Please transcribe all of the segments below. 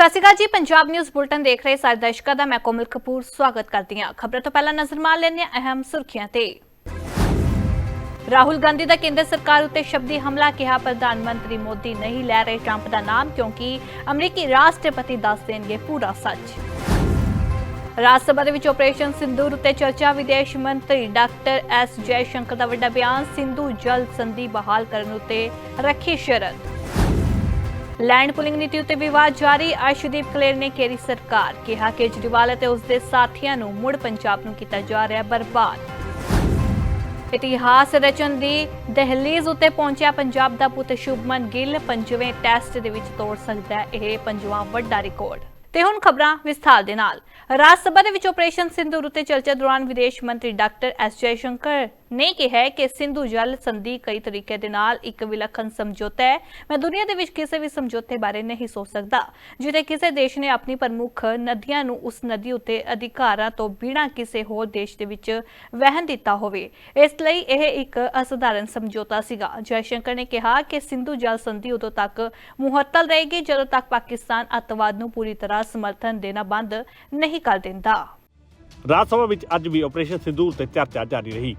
ਸਤਿ ਸ਼੍ਰੀ ਅਕਾਲ ਜੀ, Punjab news bulletin ਦੇਖ ਰਹੇ ਸਾਰੇ ਦਰਸ਼ਕਾਂ ਦਾ, ਮੈਂ ਕੋਮਲ ਕਪੂਰ, ਸਵਾਗਤ ਕਰਦੀ ਹਾਂ। ਖਬਰਾਂ ਤੋਂ ਪਹਿਲਾਂ ਨਜ਼ਰ ਮਾਰ ਲੈਂਦੇ ਹਾਂ ਅਹਿਮ ਸੁਰਖੀਆਂ ਤੇ। ਰਾਹੁਲ ਗਾਂਧੀ ਦਾ ਕੇਂਦਰ ਸਰਕਾਰ ਉੱਤੇ ਸ਼ਬਦੀ ਹਮਲਾ ਕਿਹਾ, ਪ੍ਰਧਾਨ ਮੰਤਰੀ ਮੋਦੀ ਨਹੀਂ ਲੈ ਰਹੇ ਟਰੰਪ ਦਾ ਨਾਮ, ਕਿਉਂਕਿ ਅਮਰੀਕੀ ਰਾਸ਼ਟਰਪਤੀ ਦੱਸ ਦੇਣਗੇ ਪੂਰਾ ਸੱਚ। ਰਾਜ ਸਭਾ ਦੇ ਵਿੱਚ ਆਪਰੇਸ਼ਨ ਸਿੰਧੂਰ ਉੱਤੇ ਚਰਚਾ, ਵਿਦੇਸ਼ ਮੰਤਰੀ ਡਾਕਟਰ ਐਸ ਜੈ ਸ਼ੰਕਰ ਦਾ ਵੱਡਾ ਬਿਆਨ, ਸਿੰਧੂ ਜਲ ਸੰਧੀ ਬਹਾਲ ਕਰਨ ਉੱਤੇ ਰੱਖੀ ਸ਼ਰਤ। ਲੈਂਡ ਪੁਲਿੰਗ ਨੀਤੀ ਉੱਤੇ ਵਿਵਾਦ ਜਾਰੀ। ਅਰਸ਼ਦੀਪ ਕਲੇਰ ਨੇ ਕੇਰੀ ਸਰਕਾਰ, ਕਿਹਾ ਕੇਜਰੀਵਾਲ ਅਤੇ ਉਸ ਦੇ ਸਾਥੀਆਂ ਨੂੰ ਮੁੜ ਪੰਜਾਬ ਨੂੰ ਕੀਤਾ ਜਾ ਰਿਹਾ ਬਰਬਾਦ। ਇਤਿਹਾਸ ਰਚਨ ਦੀ ਦਹਲੀਜ਼ ਉੱਤੇ ਪਹੁੰਚਿਆ ਪੰਜਾਬ ਦਾ ਪੁੱਤ ਸ਼ੁਭਮਨ ਗਿੱਲ, ਪੰਜਵੇਂ ਟੈਸਟ ਦੇ ਵਿੱਚ ਤੋੜ ਸਕਦਾ ਹੈ, ਇਹ ਪੰਜਵਾਂ ਵੱਡਾ ਰਿਕਾਰਡ। ਤੇ ਹੁਣ ਖਬਰਾਂ ਵਿਸਥਾਰ ਦੇ ਨਾਲ। ਰਾਜ ਸਭਾ ਦੇ ਵਿੱਚ ਆਪਰੇਸ਼ਨ ਸਿੰਧੂਰ ਉੱਤੇ ਚਰਚਾ ਦੌਰਾਨ ਵਿਦੇਸ਼ ਮੰਤਰੀ ਡਾਕਟਰ ਐਸ ਜੈ ਸ਼ੰਕਰ ਨੇ ਕਿਹਾ ਕਿ ਸਿੰਧੂ ਜਲ ਸੰਧੀ ਕਈ ਤਰੀਕੇ ਦੇ ਨਾਲ ਇੱਕ ਵਿਲੱਖਣ ਸਮਝੌਤਾ ਹੈ। ਮੈਂ ਦੁਨੀਆ ਦੇ ਵਿੱਚ ਕਿਸੇ ਵੀ ਸਮਝੌਤੇ ਬਾਰੇ ਨਹੀਂ ਸੋਚ ਸਕਦਾ, ਜਿੱਥੇ ਕਿਸੇ ਦੇਸ਼ ਨੇ ਆਪਣੀ ਪ੍ਰਮੁੱਖ ਨਦੀਆਂ ਨੂੰ ਉਸ ਨਦੀ ਉੱਤੇ ਅਧਿਕਾਰਾਂ ਤੋਂ ਬਿਨਾਂ ਕਿਸੇ ਹੋਰ ਦੇਸ਼ ਦੇ ਵਿੱਚ ਵਹਿਣ ਦਿੱਤਾ ਹੋਵੇ। ਇਸ ਲਈ ਇਹ ਇੱਕ ਅਸਧਾਰਨ ਸਮਝੌਤਾ ਸੀਗਾ। ਜੈਸ਼ੰਕਰ ਨੇ ਕਿਹਾ ਕਿ ਸਿੰਧੂ ਜਲ ਸੰਧੀ ਉਦੋਂ ਤੱਕ ਮੁਹੱਤਲ ਰਹੇਗੀ, ਜਦੋਂ ਤੱਕ ਪਾਕਿਸਤਾਨ ਅੱਤਵਾਦ ਨੂੰ ਪੂਰੀ ਤਰ੍ਹਾਂ ਸਮਰਥਨ ਦੇਣਾ ਬੰਦ ਨਹੀਂ ਕਰ ਦਿੰਦਾ। ਰਾਜ ਸਭਾ ਵਿੱਚ ਅੱਜ ਵੀ ਆਪਰੇਸ਼ਨ ਸਿੰਦੂਰ ਤੇ ਚਰਚਾ ਜਾਰੀ ਰਹੀ।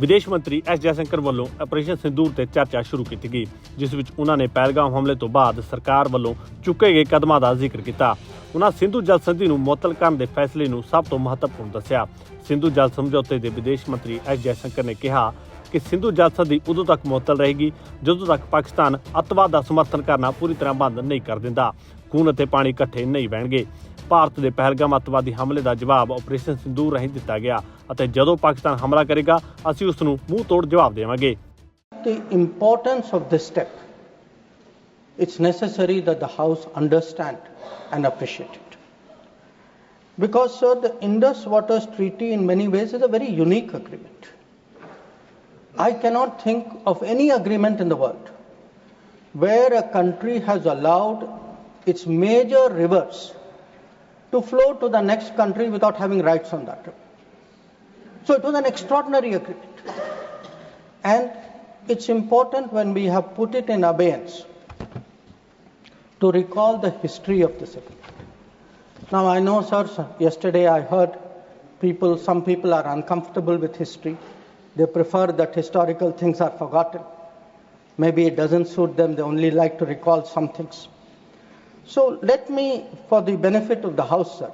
ਵਿਦੇਸ਼ ਮੰਤਰੀ ਐਸ ਜੈਸ਼ੰਕਰ ਵੱਲੋਂ ਆਪਰੇਸ਼ਨ ਸਿੰਦੂਰ ਤੇ ਚਰਚਾ ਸ਼ੁਰੂ ਕੀਤੀ ਗਈ, ਜਿਸ ਵਿੱਚ ਉਹਨਾਂ ਨੇ ਪਹਿਲਗਾਮ ਹਮਲੇ ਤੋਂ ਬਾਅਦ ਸਰਕਾਰ ਵੱਲੋਂ ਚੁੱਕੇ ਗਏ ਕਦਮਾਂ ਦਾ ਜ਼ਿਕਰ ਕੀਤਾ। ਉਹਨਾਂ ਸਿੰਧੂ ਜਲ ਸੰਧੀ ਨੂੰ ਮੁਅੱਤਲ ਕਰਨ ਦੇ ਫੈਸਲੇ ਨੂੰ ਸਭ ਤੋਂ ਮਹੱਤਵਪੂਰਨ ਦੱਸਿਆ। ਸਿੰਧੂ ਜਲ ਸਮਝੌਤੇ ਦੇ ਵਿਦੇਸ਼ ਮੰਤਰੀ ਐਸ ਜੈਸ਼ੰਕਰ ਨੇ ਕਿਹਾ ਕਿ ਸਿੰਧੂ ਜਲ ਸੰਧੀ ਉਦੋਂ ਤੱਕ ਮੁਅੱਤਲ ਰਹੇਗੀ, ਜਦੋਂ ਤੱਕ ਪਾਕਿਸਤਾਨ ਅੱਤਵਾਦ ਦਾ ਸਮਰਥਨ ਕਰਨਾ ਪੂਰੀ ਤਰ੍ਹਾਂ ਬੰਦ ਨਹੀਂ ਕਰ ਦਿੰਦਾ। ਖੂਨ ਅਤੇ ਪਾਣੀ ਇਕੱਠੇ ਨਹੀਂ ਬਹਿਣਗੇ ਭਾਰਤ ਦੇ ਪਹਿਲਗਾਮ ਅੱਤਵਾਦੀ ਹਮਲੇ ਦਾ ਜਵਾਬ ਆਪਰੇਸ਼ਨ ਸਿੰਦੂਰ ਰਾਹੀਂ ਦਿੱਤਾ ਗਿਆ ਅਤੇ ਜਦੋਂ ਪਾਕਿਸਤਾਨ ਹਮਲਾ ਕਰੇਗਾ ਅਸੀਂ ਉਸ ਨੂੰ ਮੂੰਹ ਤੋੜ ਜਵਾਬ ਦੇਵਾਂਗੇ the importance of this step, it's necessary that the House understand and appreciate it. Because, sir, the Indus Waters Treaty in many ways is a very unique agreement. I cannot think of any agreement in the world where a country has allowed its major rivers to flow to the next country without having rights on that. So it was an extraordinary agreement. And it's important when we have put it in abeyance to recall the history of this agreement. Now, I know, sir, yesterday I heard people, some people are uncomfortable with history. They prefer that historical things are forgotten. Maybe it doesn't suit them, they only like to recall some things. So, let me, for the benefit of the House, sir,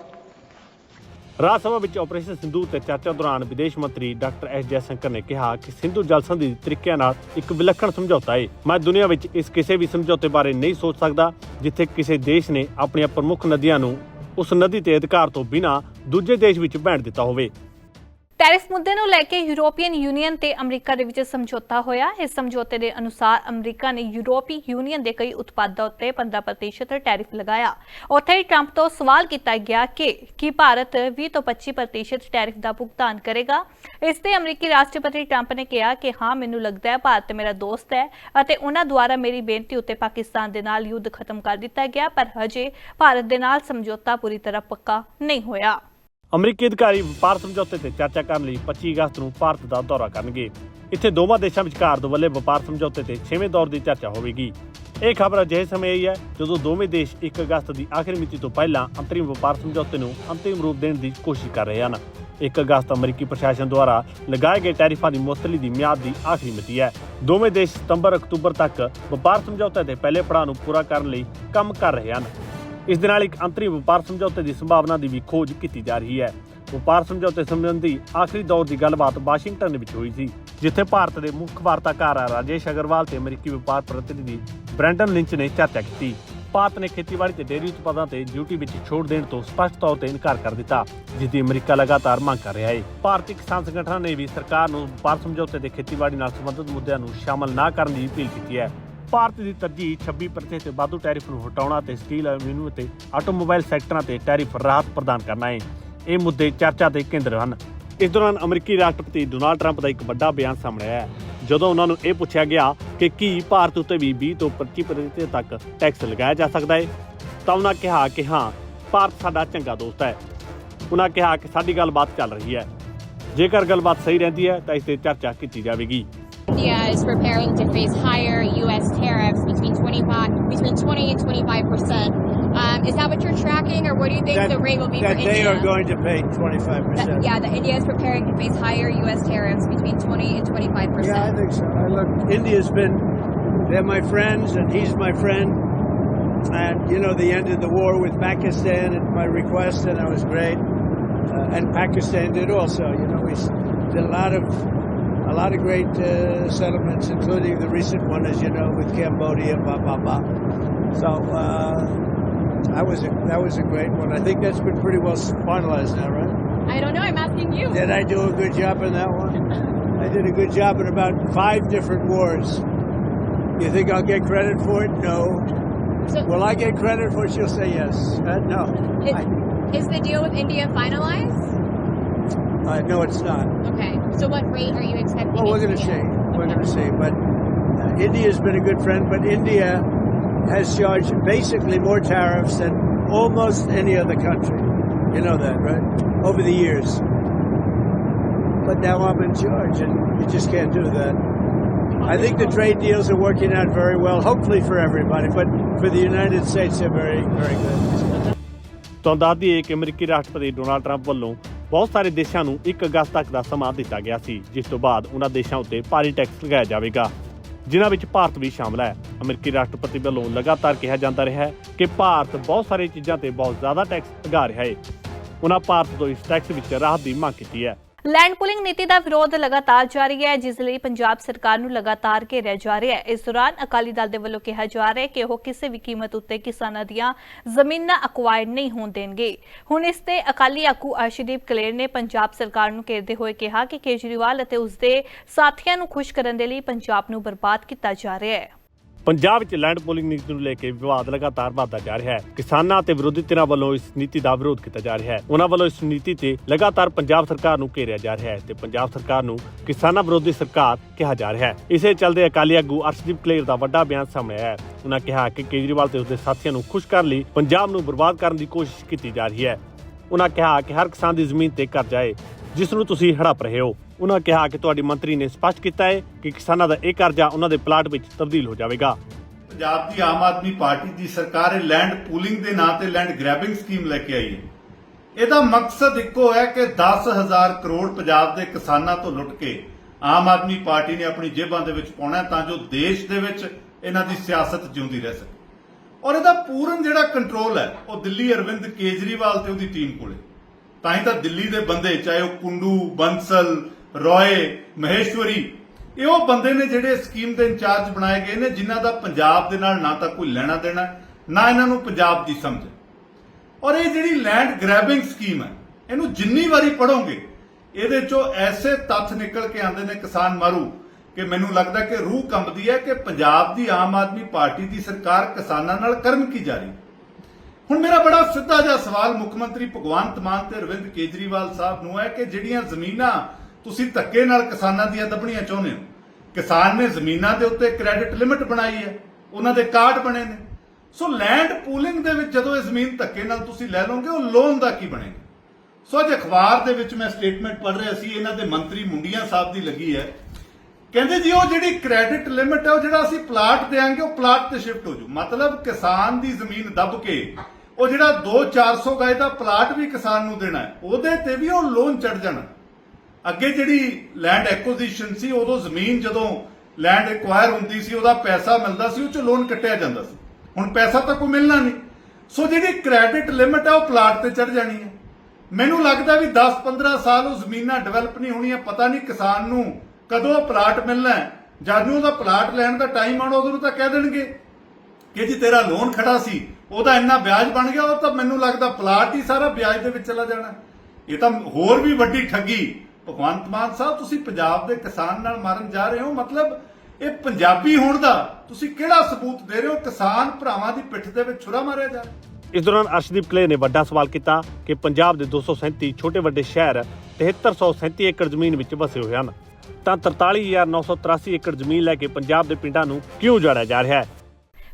Rajya Sabha ਵਿੱਚ operation Sindhu ਤੇ ਚਰਚਾ ਦੌਰਾਨ ਵਿਦੇਸ਼ ਮੰਤਰੀ doctor S Jaishankar ਨੇ ਕਿਹਾ ਕਿ ਸਿੰਧੂ ਜਲ ਸੰਧੀ ਤਰੀਕਿਆਂ ਨਾਲ ਇੱਕ ਵਿਲੱਖਣ ਸਮਝੌਤਾ ਹੈ ਮੈਂ ਦੁਨੀਆ ਵਿੱਚ ਇਸ ਕਿਸੇ ਵੀ ਸਮਝੌਤੇ ਬਾਰੇ ਨਹੀਂ ਸੋਚ ਸਕਦਾ ਜਿੱਥੇ ਕਿਸੇ ਦੇਸ਼ ਨੇ ਆਪਣੀਆਂ ਪ੍ਰਮੁੱਖ ਨਦੀਆਂ ਨੂੰ ਉਸ ਨਦੀ ਤੇ ਅਧਿਕਾਰ ਤੋਂ ਬਿਨਾਂ ਦੂਜੇ ਦੇਸ਼ ਵਿੱਚ ਵਹਿਣ ਦਿੱਤਾ ਹੋਵੇ। ਟੈਰਿਫ ਮੁੱਦੇ ਨੂੰ ਲੈ ਕੇ ਯੂਰੋਪੀਅਨ ਯੂਨੀਅਨ ਤੇ ਅਮਰੀਕਾ ਦੇ ਵਿੱਚ ਸਮਝੌਤਾ ਹੋਇਆ। ਇਸ ਸਮਝੌਤੇ ਦੇ ਅਨੁਸਾਰ ਅਮਰੀਕਾ ਨੇ ਯੂਰੋਪੀ ਯੂਨੀਅਨ ਦੇ ਕਈ ਉਤਪਾਦਾਂ ਉੱਤੇ 15% ਟੈਰਿਫ ਲਗਾਇਆ। ਉੱਥੇ ਹੀ ਟਰੰਪ ਤੋਂ ਸਵਾਲ ਕੀਤਾ ਗਿਆ ਕਿ, ਕੀ ਭਾਰਤ 20 ਤੋਂ 25% ਟੈਰਿਫ ਦਾ ਭੁਗਤਾਨ ਕਰੇਗਾ? ਇਸ ਤੇ ਅਮਰੀਕੀ ਰਾਸ਼ਟਰਪਤੀ ਟਰੰਪ ਨੇ ਕਿਹਾ ਕਿ, ਹਾਂ, ਮੈਨੂੰ ਲੱਗਦਾ ਹੈ ਭਾਰਤ ਮੇਰਾ ਦੋਸਤ ਹੈ ਅਤੇ ਉਹਨਾਂ ਦੁਆਰਾ ਮੇਰੀ ਬੇਨਤੀ ਉੱਤੇ ਪਾਕਿਸਤਾਨ ਦੇ ਨਾਲ ਯੁੱਧ ਖਤਮ ਕਰ ਦਿੱਤਾ ਗਿਆ, ਪਰ ਹਜੇ ਭਾਰਤ ਦੇ ਨਾਲ ਸਮਝੌਤਾ ਪੂਰੀ ਤਰ੍ਹਾਂ ਪੱਕਾ ਨਹੀਂ ਹੋਇਆ। ਅਮਰੀਕੀ ਅਧਿਕਾਰੀ ਵਪਾਰ ਸਮਝੌਤੇ ਤੇ ਚਰਚਾ ਕਰਨ ਲਈ 25 ਅਗਸਤ ਨੂੰ ਭਾਰਤ ਦਾ ਦੌਰਾ ਕਰਨਗੇ। ਇੱਥੇ ਦੋਵਾਂ ਦੇਸ਼ਾਂ ਵਿਚਕਾਰ ਦੁਵੱਲੇ ਵਪਾਰ ਸਮਝੌਤੇ ਤੇ 6ਵੇਂ ਦੌਰ ਦੀ ਚਰਚਾ ਹੋਵੇਗੀ। ਇਹ ਖਬਰ ਅਜਿਹੇ ਸਮੇਂ ਆਈ ਹੈ ਜਦੋਂ ਦੋਵੇਂ ਦੇਸ਼ 1 ਅਗਸਤ ਦੀ ਆਖਰੀ ਮਿਤੀ ਤੋਂ ਪਹਿਲਾਂ ਅੰਤਰਿਮ ਵਪਾਰ ਸਮਝੌਤੇ ਨੂੰ ਅੰਤਿਮ ਰੂਪ ਦੇਣ ਦੀ ਕੋਸ਼ਿਸ਼ ਕਰ ਰਹੇ ਹਨ। 1 ਅਗਸਤ ਅਮਰੀਕੀ ਪ੍ਰਸ਼ਾਸਨ ਦੁਆਰਾ ਲਗਾਏ ਗਏ ਟੈਰਿਫਾਂ ਦੀ ਮੁਅੱਤਲੀ ਦੀ ਮਿਆਦ ਦੀ ਆਖਰੀ ਮਿਤੀ ਹੈ। ਦੋਵੇਂ ਦੇਸ਼ ਸਤੰਬਰ ਅਕਤੂਬਰ ਤੱਕ ਵਪਾਰ ਸਮਝੌਤੇ ਦੇ ਪਹਿਲੇ ਪੜਾਅ ਨੂੰ ਪੂਰਾ ਕਰਨ ਲਈ ਕੰਮ ਕਰ ਰਹੇ ਹਨ। ਇਸ ਦੇ ਨਾਲ ਇੱਕ ਅੰਤਰਿਮ ਵਪਾਰ ਸਮਝੌਤੇ ਦੀ ਸੰਭਾਵਨਾ ਦੀ ਵੀ ਖੋਜ ਕੀਤੀ ਜਾ ਰਹੀ ਹੈ। ਵਪਾਰ ਸਮਝੌਤੇ ਸੰਬੰਧੀ ਆਖਰੀ ਦੌਰ ਦੀ ਗੱਲਬਾਤ ਵਾਸ਼ਿੰਗਟਨ ਵਿੱਚ ਹੋਈ ਸੀ, ਜਿੱਥੇ ਭਾਰਤ ਦੇ ਮੁੱਖ ਵਾਰਤਾਕਾਰ ਰਾਜੇਸ਼ ਅਗਰਵਾਲ ਤੇ ਅਮਰੀਕੀ ਵਪਾਰ ਪ੍ਰਤੀਨਿਧੀ ਬ੍ਰੈਂਡਨ ਲਿੰਚ ਨੇ ਚਰਚਾ ਕੀਤੀ। ਭਾਰਤ ਨੇ ਖੇਤੀਬਾੜੀ ਤੇ ਡੇਅਰੀ ਉਤਪਾਦਾਂ ਤੇ ਡਿਊਟੀ ਵਿੱਚ ਛੋਟ ਦੇਣ ਤੋਂ ਸਪਸ਼ਟ ਤੌਰ ਤੇ ਇਨਕਾਰ ਕਰ ਦਿੱਤਾ, ਜਿਸ ਦੀ ਅਮਰੀਕਾ ਲਗਾਤਾਰ ਮੰਗ ਕਰ ਰਿਹਾ ਹੈ। ਭਾਰਤੀ ਕਿਸਾਨ ਸੰਗਠਨਾਂ ਨੇ ਵੀ ਸਰਕਾਰ ਨੂੰ ਵਪਾਰ ਸਮਝੌਤੇ ਦੇ ਖੇਤੀਬਾੜੀ ਨਾਲ ਸੰਬੰਧਿਤ ਮੁੱਦਿਆਂ ਨੂੰ ਸ਼ਾਮਲ ਨਾ ਕਰਨ ਦੀ ਅਪੀਲ ਕੀਤੀ ਹੈ। ਭਾਰਤ ਦੀ ਤਰਜੀਹ 26% ਤੇ ਵਾਧੂ ਟੈਰਿਫ ਨੂੰ ਹਟਾਉਣਾ ਤੇ ਸਟੀਲ ਐਲੂਮੀਨੀਅਮ ਤੇ ਆਟੋਮੋਬਾਈਲ ਸੈਕਟਰਾਂ ਤੇ ਟੈਰਿਫ ਰਾਹਤ ਪ੍ਰਦਾਨ ਕਰਨਾ ਹੈ ਇਹ ਮੁੱਦੇ ਚਰਚਾ ਦੇ ਕੇਂਦਰ ਹਨ। ਇਸ ਦੌਰਾਨ ਅਮਰੀਕੀ ਰਾਸ਼ਟਰਪਤੀ ਡੋਨਾਲਡ ਟਰੰਪ ਦਾ ਇੱਕ ਵੱਡਾ ਬਿਆਨ ਸਾਹਮਣੇ ਆਇਆ ਜਦੋਂ ਉਹਨਾਂ ਨੂੰ ਇਹ ਪੁੱਛਿਆ ਗਿਆ ਕਿ ਕੀ ਭਾਰਤ ਉੱਤੇ ਵੀ 20 ਤੋਂ 25% ਤੱਕ ਟੈਕਸ ਲਗਾਇਆ ਜਾ ਸਕਦਾ ਹੈ ਤਾਂ ਉਹਨਾਂ ਕਿਹਾ ਕਿ ਹਾਂ, ਭਾਰਤ ਸਾਡਾ ਚੰਗਾ ਦੋਸਤ ਹੈ। ਉਹਨਾਂ ਕਿਹਾ ਕਿ ਸਾਡੀ ਗੱਲਬਾਤ ਚੱਲ ਰਹੀ ਹੈ। ਜੇਕਰ ਗੱਲਬਾਤ ਸਹੀ ਰਹਿੰਦੀ ਹੈ, ਤਾਂ ਇਸ ਤੇ ਚਰਚਾ ਕੀਤੀ ਜਾਵੇਗੀ। India is preparing to face higher U.S. tariffs between 25, between 20 and 25 percent. Um, is that what you're tracking, or what do you think that, the rate will be that for they India? are going to pay 25%. Yeah, that India is preparing to face higher U.S. tariffs between 20 and 25 percent. Yeah, I think so. I look, India's been, they're my friends, and he's my friend. And, you know, they ended the war with Pakistan at my request, and that was great. Uh, and Pakistan did also. You know, we did a lot of, a lot of great uh, settlements, including the recent one, as you know, with Cambodia, blah, blah, blah. So, uh, that was, a, that was a great one. I think that's been pretty well finalized now, right? I don't know. I'm asking you. Did I do a good job in that one? I did a good job in about five different wars. You think I'll get credit for it? No. So, Will I get credit for it? She'll say yes. Uh, no. I, is, is the deal with India finalized? uh, no, it's not. Okay. So, what rate are you expecting? Well, we're it going to be see. at? We're Okay. going to see. But uh, India's been a good friend, but India has charged basically more tariffs than almost any other country. You know that, right? Over the years. But now I'm in charge, and you just can't do that. I think the trade deals are working out very well, hopefully for everybody, but for the United States, they're very, very good. ਤੁਹਾਨੂੰ ਦੱਸ ਦਈਏ ਕਿ ਅਮਰੀਕੀ ਰਾਸ਼ਟਰਪਤੀ Donald Trump ਵੱਲੋਂ ਬਹੁਤ ਸਾਰੇ ਦੇਸ਼ਾਂ ਨੂੰ 1 ਅਗਸਤ ਤੱਕ ਦਾ ਸਮਾਂ ਦਿੱਤਾ ਗਿਆ ਸੀ, ਜਿਸ ਤੋਂ ਬਾਅਦ ਉਹਨਾਂ ਦੇਸ਼ਾਂ ਉੱਤੇ ਭਾਰੀ ਟੈਕਸ ਲਗਾਇਆ ਜਾਵੇਗਾ। ਜਿਨ੍ਹਾਂ ਵਿੱਚ ਭਾਰਤ ਵੀ ਸ਼ਾਮਲ ਹੈ। ਅਮਰੀਕੀ ਰਾਸ਼ਟਰਪਤੀ ਵੱਲੋਂ ਲਗਾਤਾਰ ਕਿਹਾ ਜਾਂਦਾ ਰਿਹਾ ਹੈ ਕਿ ਭਾਰਤ ਬਹੁਤ ਸਾਰੇ ਚੀਜ਼ਾਂ ਤੇ ਬਹੁਤ ਜ਼ਿਆਦਾ ਟੈਕਸ ਲਗਾ ਰਿਹਾ ਹੈ ਉਹਨਾਂ ਭਾਰਤ ਤੋਂ ਇਸ ਟੈਕਸ ਵਿੱਚ ਰਾਹਤ ਦੀ ਮੰਗ ਕੀਤੀ ਹੈ। ਲੈਂਡ ਪੁਲਿੰਗ ਨੀਤੀ ਦਾ ਵਿਰੋਧ ਲਗਾਤਾਰ ਜਾਰੀ ਹੈ, ਜਿਸ ਲਈ ਪੰਜਾਬ ਸਰਕਾਰ ਨੂੰ ਲਗਾਤਾਰ ਘੇਰਿਆ ਜਾ ਰਿਹਾ ਹੈ। ਇਸ ਦੌਰਾਨ ਅਕਾਲੀ ਦਲ ਦੇ ਵੱਲੋਂ ਕਿਹਾ ਜਾ ਰਿਹਾ ਹੈ ਕਿ ਉਹ ਕਿਸੇ ਵੀ ਕੀਮਤ ਉੱਤੇ ਕਿਸਾਨਾਂ ਦੀਆਂ ਜ਼ਮੀਨਾਂ ਅਕਵਾਇਰ ਨਹੀਂ ਹੋਣ ਦੇਣਗੇ। ਹੁਣ ਇਸ ਤੇ ਅਕਾਲੀ ਆਗੂ ਅਰਸ਼ਦੀਪ ਕਲੇਰ ਨੇ ਪੰਜਾਬ ਸਰਕਾਰ ਨੂੰ ਘੇਰਦੇ ਹੋਏ ਕਿਹਾ ਕਿ ਕੇਜਰੀਵਾਲ ਅਤੇ ਉਸ ਦੇ ਸਾਥੀਆਂ ਨੂੰ ਖੁਸ਼ ਕਰਨ ਦੇ ਲਈ ਪੰਜਾਬ ਨੂੰ ਬਰਬਾਦ ਕੀਤਾ ਜਾ ਰਿਹਾ ਹੈ। ਪੰਜਾਬ ਵਿੱਚ ਲੈਂਡ ਪੋਲਿੰਗ ਨੀਤੀ ਨੂੰ ਲੈ ਕੇ ਵਿਵਾਦ ਲਗਾਤਾਰ ਵਧਦਾ ਜਾ ਰਿਹਾ ਹੈ। ਕਿਸਾਨਾਂ ਅਤੇ ਵਿਰੋਧੀ ਧਿਰਾਂ ਵੱਲੋਂ ਇਸ ਨੀਤੀ ਦਾ ਵਿਰੋਧ ਕੀਤਾ ਜਾ ਰਿਹਾ ਹੈ। ਉਹਨਾਂ ਵੱਲੋਂ ਇਸ ਨੀਤੀ ਤੇ ਲਗਾਤਾਰ ਪੰਜਾਬ ਸਰਕਾਰ ਨੂੰ ਘੇਰਿਆ ਜਾ ਰਿਹਾ ਹੈ ਤੇ ਪੰਜਾਬ ਸਰਕਾਰ ਨੂੰ ਕਿਸਾਨਾਂ ਵਿਰੋਧੀ ਸਰਕਾਰ ਕਿਹਾ ਜਾ ਰਿਹਾ ਹੈ। ਇਸੇ ਚੱਲਦੇ ਅਕਾਲੀ ਆਗੂ ਅਰਸ਼ਦੀਪ ਕਲੇਰ ਦਾ ਵੱਡਾ ਬਿਆਨ ਸਾਹਮਣੇ ਆਇਆ ਹੈ। ਉਹਨਾਂ ਕਿਹਾ ਕਿ ਕੇਜਰੀਵਾਲ ਤੇ ਉਸਦੇ ਸਾਥੀਆਂ ਨੂੰ ਖੁਸ਼ ਕਰਨ ਲਈ ਪੰਜਾਬ ਨੂੰ ਬਰਬਾਦ ਕਰਨ ਦੀ ਕੋਸ਼ਿਸ਼ ਕੀਤੀ ਜਾ ਰਹੀ ਹੈ। ਉਹਨਾਂ ਕਿਹਾ ਕਿ ਹਰ ਕਿਸਾਨ ਦੀ ਜ਼ਮੀਨ ਤੇ ਕਰਜ਼ਾ ਹੈ, ਜਿਸ ਨੂੰ ਤੁਸੀਂ ਹੜਪ ਰਹੇ ਹੋ। ਉਹਨਾਂ ਕਿਹਾ ਕਿ ਤੁਹਾਡੀ ਮੰਤਰੀ ਨੇ ਸਪਸ਼ਟ ਕੀਤਾ ਹੈ ਕਿ ਕਿਸਾਨਾਂ ਦਾ ਇਹ ਕਰਜ਼ਾ ਉਹਨਾਂ ਦੇ ਪਲਾਟ ਵਿੱਚ ਤਬਦੀਲ ਹੋ ਜਾਵੇਗਾ। ਪੰਜਾਬ ਦੀ ਆਮ ਆਦਮੀ ਪਾਰਟੀ ਦੀ ਸਰਕਾਰ ਇਹ ਲੈਂਡ ਪੂਲਿੰਗ ਦੇ ਨਾਂ ਤੇ ਲੈਂਡ ਗ੍ਰੈਬਿੰਗ ਸਕੀਮ ਲੈ ਕੇ ਆਈ ਹੈ। ਇਹਦਾ ਮਕਸਦ ਇੱਕੋ ਹੈ ਕਿ 10000 ਕਰੋੜ ਪੰਜਾਬ ਦੇ ਕਿਸਾਨਾਂ ਤੋਂ ਲੁੱਟ ਕੇ ਆਮ ਆਦਮੀ ਪਾਰਟੀ ਨੇ ਆਪਣੀ ਜੇਬਾਂ ਦੇ ਵਿੱਚ ਪਾਉਣਾ ਤਾਂ ਜੋ ਦੇਸ਼ ਦੇ ਵਿੱਚ ਇਹਨਾਂ ਦੀ ਸਿਆਸਤ ਜਿਉਂਦੀ ਰਹਿ ਸਕੇ। ਔਰ ਇਹਦਾ ਪੂਰਨ ਜਿਹੜਾ ਕੰਟਰੋਲ ਹੈ, ਉਹ ਦਿੱਲੀ ਅਰਵਿੰਦ ਕੇਜਰੀਵਾਲ ਤੇ ਉਹਦੀ ਟੀਮ ਕੋਲੇ ਤਾਂ ਹੀ ਤਾਂ ਦਿੱਲੀ ਦੇ ਬੰਦੇ, ਚਾਹੇ ਉਹ ਕੁੰਡੂ, ਬੰਸਲ ਰੋਏ, ਮਹੇਸ਼ਵਰੀ। ਇਹ ਉਹ ਬੰਦੇ ਨੇ ਜਿਹੜੇ ਸਕੀਮ ਦੇ ਇੰਚਾਰਜ ਬਣਾਏ ਗਏ ਨੇ, ਜਿਨ੍ਹਾਂ ਦਾ ਪੰਜਾਬ ਦੇ ਨਾਲ ਨਾ ਤਾਂ ਕੋਈ ਲੈਣਾ ਦੇਣਾ, ਨਾ ਇਹਨਾਂ ਨੂੰ ਪੰਜਾਬ ਦੀ ਸਮਝ। ਔਰ ਇਹ ਜਿਹੜੀ ਲੈਂਡ ਗ੍ਰੈਬਿੰਗ ਸਕੀਮ ਹੈ, ਇਹਨੂੰ ਜਿੰਨੀ ਵਾਰੀ ਪੜੋਗੇ ਇਹਦੇ ਚੋਂ ਐਸੇ ਤੱਥ ਨਿਕਲ ਕੇ ਆਉਂਦੇ ਨੇ ਕਿਸਾਨ ਮਾਰੂ ਕਿ ਮੈਨੂੰ ਲੱਗਦਾ ਕਿ ਰੂਹ ਕੰਬਦੀ ਹੈ ਕਿ ਪੰਜਾਬ ਦੀ ਆਮ ਆਦਮੀ ਪਾਰਟੀ ਦੀ ਸਰਕਾਰ ਕਿਸਾਨਾਂ ਨਾਲ ਕਰਮ ਕੀ ਜਾ ਰਹੀ। ਹੈ ਹੁਣ ਮੇਰਾ ਬੜਾ ਸਿੱਧਾ ਜਿਹਾ ਸਵਾਲ ਮੁੱਖ ਮੰਤਰੀ ਭਗਵੰਤ ਮਾਨ ਤੇ ਅਰਵਿੰਦ ਕੇਜਰੀਵਾਲ ਸਾਹਿਬ ਨੂੰ ਹੈ ਕਿ ਜਿਹੜੀਆਂ ਜ਼ਮੀਨਾਂ ਤੁਸੀਂ ਧੱਕੇ ਨਾਲ ਕਿਸਾਨਾਂ ਦੀਆਂ ਦੱਬਣੀਆਂ ਚਾਹੁੰਦੇ ਹੋ। ਕਿਸਾਨ ਨੇ ਜ਼ਮੀਨਾਂ ਦੇ ਉੱਤੇ ਕ੍ਰੈਡਿਟ ਲਿਮਿਟ ਬਣਾਈ ਹੈ। ਉਹਨਾਂ ਦੇ ਕਾਰਡ ਬਣੇ ਨੇ। ਸੋ ਲੈਂਡ ਪੂਲਿੰਗ ਦੇ ਵਿੱਚ ਜਦੋਂ ਇਹ ਜ਼ਮੀਨ ਧੱਕੇ ਨਾਲ ਤੁਸੀਂ ਲੈ ਲਓਗੇ, ਉਹ ਲੋਨ ਦਾ ਕੀ ਬਣੇਗਾ? ਸੋ ਅੱਜ ਅਖਬਾਰ ਦੇ ਵਿੱਚ ਮੈਂ ਸਟੇਟਮੈਂਟ ਪੜ੍ਹ ਰਿਹਾ ਸੀ, ਇਹਨਾਂ ਦੇ ਮੰਤਰੀ ਮੁੰਡੀਆਂ ਸਾਹਿਬ ਦੀ ਲੱਗੀ ਹੈ। ਕਹਿੰਦੇ ਜੀ, ਉਹ ਜਿਹੜੀ ਕ੍ਰੈਡਿਟ ਲਿਮਿਟ ਹੈ, ਉਹ ਜਿਹੜਾ ਅਸੀਂ ਪਲਾਟ ਦੇਾਂਗੇ ਉਹ ਪਲਾਟ ਤੇ ਸ਼ਿਫਟ ਹੋ ਜੂ ਮਤਲਬ ਕਿਸਾਨ ਦੀ ਜ਼ਮੀਨ ਦੱਬ ਕੇ, ਉਹ ਜਿਹੜਾ 2-400 ਗਾਇ ਦਾ ਪਲਾਟ ਵੀ ਕਿਸਾਨ ਨੂੰ ਦੇਣਾ ਹੈ, ਉਹਦੇ ਤੇ ਵੀ ਉਹ ਲੋਨ ਚੜ ਜਾਣਾ। ਅੱਗੇ ਜਿਹੜੀ ਲੈਂਡ ਐਕੁਜੀਸ਼ਨ ਸੀ, ਉਦੋਂ ਜ਼ਮੀਨ ਜਦੋਂ ਲੈਂਡ ਐਕਵਾਇਰ ਹੁੰਦੀ ਸੀ, ਉਹਦਾ ਪੈਸਾ ਮਿਲਦਾ ਸੀ, ਉਹ ਚ ਲੋਨ ਕੱਟਿਆ ਜਾਂਦਾ ਸੀ। ਹੁਣ ਪੈਸਾ ਤਾਂ ਕੋਈ ਮਿਲਣਾ ਨਹੀਂ। ਸੋ ਜਿਹੜੀ ਕ੍ਰੈਡਿਟ ਲਿਮਿਟ ਹੈ ਉਹ ਪਲਾਟ ਤੇ ਚੜ ਜਾਣੀ ਹੈ। ਮੈਨੂੰ ਲੱਗਦਾ ਵੀ 10-15 ਸਾਲ ਉਹ ਜ਼ਮੀਨਾਂ ਡਿਵੈਲਪ ਨਹੀਂ ਹੋਣੀਆਂ, ਪਤਾ ਨਹੀਂ ਕਿਸਾਨ ਨੂੰ ਕਦੋਂ ਉਹ ਪਲਾਟ ਮਿਲਣਾ ਹੈ। ਜਦ ਨੂੰ ਉਹਦਾ ਪਲਾਟ ਲੈਣ ਦਾ ਟਾਈਮ ਆਉਣਾ ਉਦੋਂ ਤਾਂ ਕਹਿ ਦੇਣਗੇ ਕਿ ਜੀ ਤੇਰਾ ਲੋਨ ਖੜਾ ਸੀ, ਉਹਦਾ ਇੰਨਾ ਵਿਆਜ ਬਣ ਗਿਆ, ਉਹ ਤਾਂ ਮੈਨੂੰ ਲੱਗਦਾ ਪਲਾਟ ਹੀ ਸਾਰਾ ਵਿਆਜ ਦੇ ਵਿੱਚ ਚਲਾ ਜਾਣਾ। ਇਹ ਤਾਂ ਹੋਰ ਵੀ ਵੱਡੀ ਠੱਗੀ ਭਗਵੰਤ ਮਾਨ ਸਾਹਿਬ, ਤੁਸੀਂ ਪੰਜਾਬ ਦੇ ਕਿਸਾਨ ਨਾਲ ਮਾਰਨ ਜਾ ਰਹੇ ਹੋ, ਮਤਲਬ ਇਹ ਪੰਜਾਬੀ ਹੋਣ ਦਾ ਤੁਸੀਂ ਕਿਹੜਾ ਸਬੂਤ ਦੇ ਰਹੇ ਹੋ? ਕਿਸਾਨ ਭਰਾਵਾਂ ਦੀ ਪਿੱਠ ਦੇ ਵਿੱਚ ਛੁਰਾ ਮਾਰਿਆ ਜਾ ਇਸ ਦੌਰਾਨ ਅਰਸ਼ਦੀਪ ਕਲੇਰ ਨੇ ਵੱਡਾ ਸਵਾਲ ਕੀਤਾ ਕਿ ਪੰਜਾਬ ਦੇ 237 ਛੋਟੇ ਵੱਡੇ ਸ਼ਹਿਰ 7337 ਏਕੜ ਜ਼ਮੀਨ ਵਿੱਚ ਵਸੇ ਹੋਏ ਹਨ। ਤਾਂ 43983 ਏਕੜ ਜ਼ਮੀਨ ਲੈ ਕੇ ਪੰਜਾਬ ਦੇ ਪਿੰਡਾਂ ਨੂੰ ਕਿਉਂ ਉਜਾੜਿਆ ਜਾ ਰਿਹਾ ਹੈ?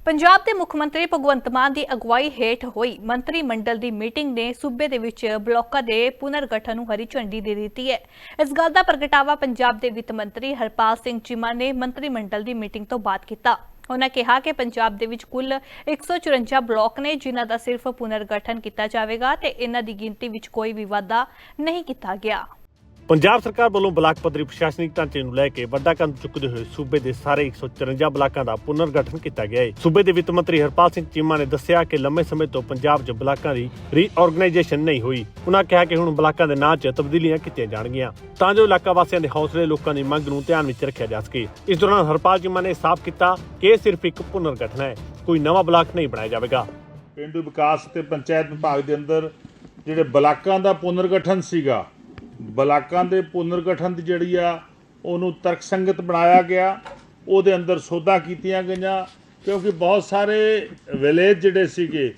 ਪੰਜਾਬ ਦੇ ਮੁੱਖ ਮੰਤਰੀ ਭਗਵੰਤ ਮਾਨ ਦੀ ਅਗਵਾਈ ਹੇਠ ਹੋਈ ਮੰਤਰੀ ਮੰਡਲ ਦੀ ਮੀਟਿੰਗ ਨੇ ਸੂਬੇ ਦੇ ਵਿੱਚ ਬਲਾਕਾਂ ਦੇ ਪੁਨਰਗਠਨ ਨੂੰ ਹਰੀ ਝੰਡੀ ਦੇ ਦਿੱਤੀ ਹੈ। ਇਸ ਗੱਲ ਦਾ ਪ੍ਰਗਟਾਵਾ ਪੰਜਾਬ ਦੇ ਵਿੱਤ ਮੰਤਰੀ ਹਰਪਾਲ ਸਿੰਘ ਚੀਮਾ ਨੇ ਮੰਤਰੀ ਮੰਡਲ ਦੀ ਮੀਟਿੰਗ ਤੋਂ ਬਾਅਦ ਕੀਤਾ। ਉਹਨਾਂ ਕਿਹਾ ਕਿ ਪੰਜਾਬ ਦੇ ਵਿੱਚ ਕੁੱਲ 154 ਬਲਾਕ ਨੇ ਜਿਨ੍ਹਾਂ ਦਾ ਸਿਰਫ ਪੁਨਰਗਠਨ ਕੀਤਾ ਜਾਵੇਗਾ ਤੇ ਇਹਨਾਂ ਦੀ ਗਿਣਤੀ ਵਿੱਚ ਕੋਈ ਵੀ ਵਾਧਾ ਨਹੀਂ ਕੀਤਾ ਗਿਆ। ਪੰਜਾਬ ਸਰਕਾਰ ਵੱਲੋਂ ਬਲਾਕ ਪੱਧਰੀ ਪ੍ਰਸ਼ਾਸਨਿਕ ਢਾਂਚੇ ਨੂੰ ਲੈ ਕੇ ਵੱਡਾ ਕਦਮ ਚੁੱਕਦੇ ਹੋਏ ਸੂਬੇ ਦੇ ਸਾਰੇ 154 ਬਲਾਕਾਂ ਦਾ ਪੁਨਰਗਠਨ ਕੀਤਾ ਗਿਆ ਹੈ। ਸੂਬੇ ਦੇ ਵਿੱਤ ਮੰਤਰੀ ਹਰਪਾਲ ਸਿੰਘ ਚੀਮਾ ਨੇ ਦੱਸਿਆ ਕਿ ਲੰਮੇ ਸਮੇਂ ਤੋਂ ਪੰਜਾਬ 'ਚ ਬਲਾਕਾਂ ਦੀ ਰੀਆਰਗੇਨਾਈਜੇਸ਼ਨ ਨਹੀਂ ਹੋਈ। ਉਹਨਾਂ ਕਿਹਾ ਕਿ ਹੁਣ ਬਲਾਕਾਂ ਦੇ ਨਾਂ 'ਚ ਤਬਦੀਲੀਆਂ ਕੀਤੀਆਂ ਜਾਣਗੀਆਂ। ਤਾਂ ਜੋ ਇਲਾਕਾ ਵਾਸੀਆਂ ਦੇ ਹੌਸਲੇ ਲੋਕਾਂ ਦੀ ਮੰਗ ਨੂੰ ਧਿਆਨ ਵਿੱਚ ਰੱਖਿਆ ਜਾ ਸਕੇ। ਇਸ ਦੌਰਾਨ ਹਰਪਾਲ ਚੀਮਾ ਨੇ ਸਾਫ਼ ਕੀਤਾ ਕਿ ਇਹ ਸਿਰਫ ਇੱਕ ਪੁਨਰਗਠਨ ਹੈ। ਕੋਈ ਨਵਾਂ ਬਲਾਕ ਨਹੀਂ ਬਣਾਇਆ ਜਾਵੇਗਾ। ਪਿੰਡੂ ਵਿਕਾਸ ਤੇ ਪੰਚਾਇਤ ਵਿਭਾਗ ਦੇ ਅੰਦਰ ਜਿਹੜੇ ਬਲਾਕਾਂ ਦਾ ਪੁਨਰਗਠਨ ਸੀਗਾ ਬਲਾਕਾਂ ਦੇ ਪੁਨਰਗਠਨ ਦੀ ਜਿਹੜੀ ਆ ਉਹਨੂੰ ਤਰਕਸੰਗਤ ਬਣਾਇਆ ਗਿਆ ਉਹਦੇ ਅੰਦਰ ਸੋਧਾਂ ਕੀਤੀਆਂ ਗਈਆਂ ਕਿਉਂਕਿ ਬਹੁਤ ਸਾਰੇ ਵਿਲੇਜ ਜਿਹੜੇ ਸੀਗੇ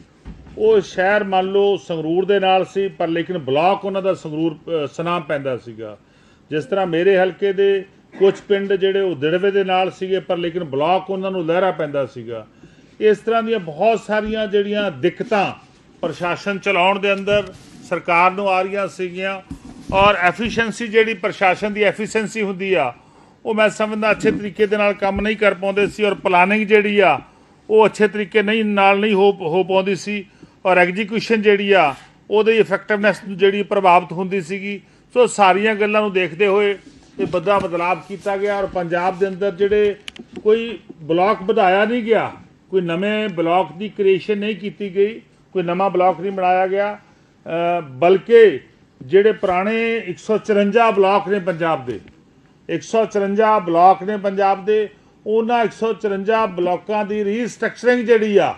ਉਹ ਸ਼ਹਿਰ ਮੰਨ ਲਓ ਸੰਗਰੂਰ ਦੇ ਨਾਲ ਸੀ ਪਰ ਲੇਕਿਨ ਬਲਾਕ ਉਹਨਾਂ ਦਾ ਸੰਗਰੂਰ ਅ, ਸੁਨਾਮ ਪੈਂਦਾ ਸੀਗਾ। ਜਿਸ ਤਰ੍ਹਾਂ ਮੇਰੇ ਹਲਕੇ ਦੇ ਕੁਝ ਪਿੰਡ ਜਿਹੜੇ ਉਹ ਦਿੜਵੇ ਦੇ ਨਾਲ ਸੀਗੇ ਪਰ ਲੇਕਿਨ ਬਲਾਕ ਉਹਨਾਂ ਨੂੰ ਲਹਿਰਾ ਪੈਂਦਾ ਸੀਗਾ। ਇਸ ਤਰ੍ਹਾਂ ਦੀਆਂ ਬਹੁਤ ਸਾਰੀਆਂ ਜਿਹੜੀਆਂ ਦਿੱਕਤਾਂ ਪ੍ਰਸ਼ਾਸਨ ਚਲਾਉਣ ਦੇ ਅੰਦਰ ਸਰਕਾਰ ਨੂੰ ਆ ਰਹੀਆਂ ਸੀਗੀਆਂ ਔਰ ਐਫੀਸ਼ੀਐਂਸੀ ਜਿਹੜੀ ਪ੍ਰਸ਼ਾਸਨ ਦੀ ਐਫੀਸ਼ੀਐਂਸੀ ਹੁੰਦੀ ਆ, ਉਹ ਮੈਂ ਸਮਝਦਾ ਅੱਛੇ ਤਰੀਕੇ ਦੇ ਨਾਲ ਕੰਮ ਨਹੀਂ ਕਰ ਪਾਉਂਦੇ ਸੀ ਔਰ ਪਲਾਨਿੰਗ ਜਿਹੜੀ ਆ, ਉਹ ਅੱਛੇ ਤਰੀਕੇ ਨਹੀਂ, ਨਾਲ ਨਹੀਂ ਹੋ ਹੋ ਪਾਉਂਦੀ ਸੀ ਔਰ ਐਗਜ਼ੀਕਿਊਸ਼ਨ ਜਿਹੜੀ ਆ, ਉਹਦੀ ਇਫੈਕਟਿਵਨੈਸ ਜਿਹੜੀ ਪ੍ਰਭਾਵਿਤ ਹੁੰਦੀ ਸੀਗੀ। ਸੋ ਸਾਰੀਆਂ ਗੱਲਾਂ ਨੂੰ ਦੇਖਦੇ ਹੋਏ ਇਹ ਵੱਡਾ ਬਦਲਾਅ ਕੀਤਾ ਗਿਆ ਔਰ ਪੰਜਾਬ ਦੇ ਅੰਦਰ ਜਿਹੜੇ ਕੋਈ ਬਲਾਕ ਵਧਾਇਆ ਨਹੀਂ ਗਿਆ, ਕੋਈ ਨਵੇਂ ਬਲਾਕ ਦੀ ਕ੍ਰੀਏਸ਼ਨ ਨਹੀਂ ਕੀਤੀ ਗਈ, ਕੋਈ ਨਵਾਂ ਬਲਾਕ ਨਹੀਂ ਬਣਾਇਆ ਗਿਆ ਬਲਕਿ ਜਿਹੜੇ ਪੁਰਾਣੇ 154 ਬਲਾਕ ਨੇ ਪੰਜਾਬ ਦੇ 154 ਬਲਾਕ ਨੇ ਪੰਜਾਬ ਦੇ ਉਹਨਾਂ 154 ਬਲਾਕਾਂ ਦੀ ਰੀਸਟਰਕਚਰਿੰਗ ਜਿਹੜੀ ਆ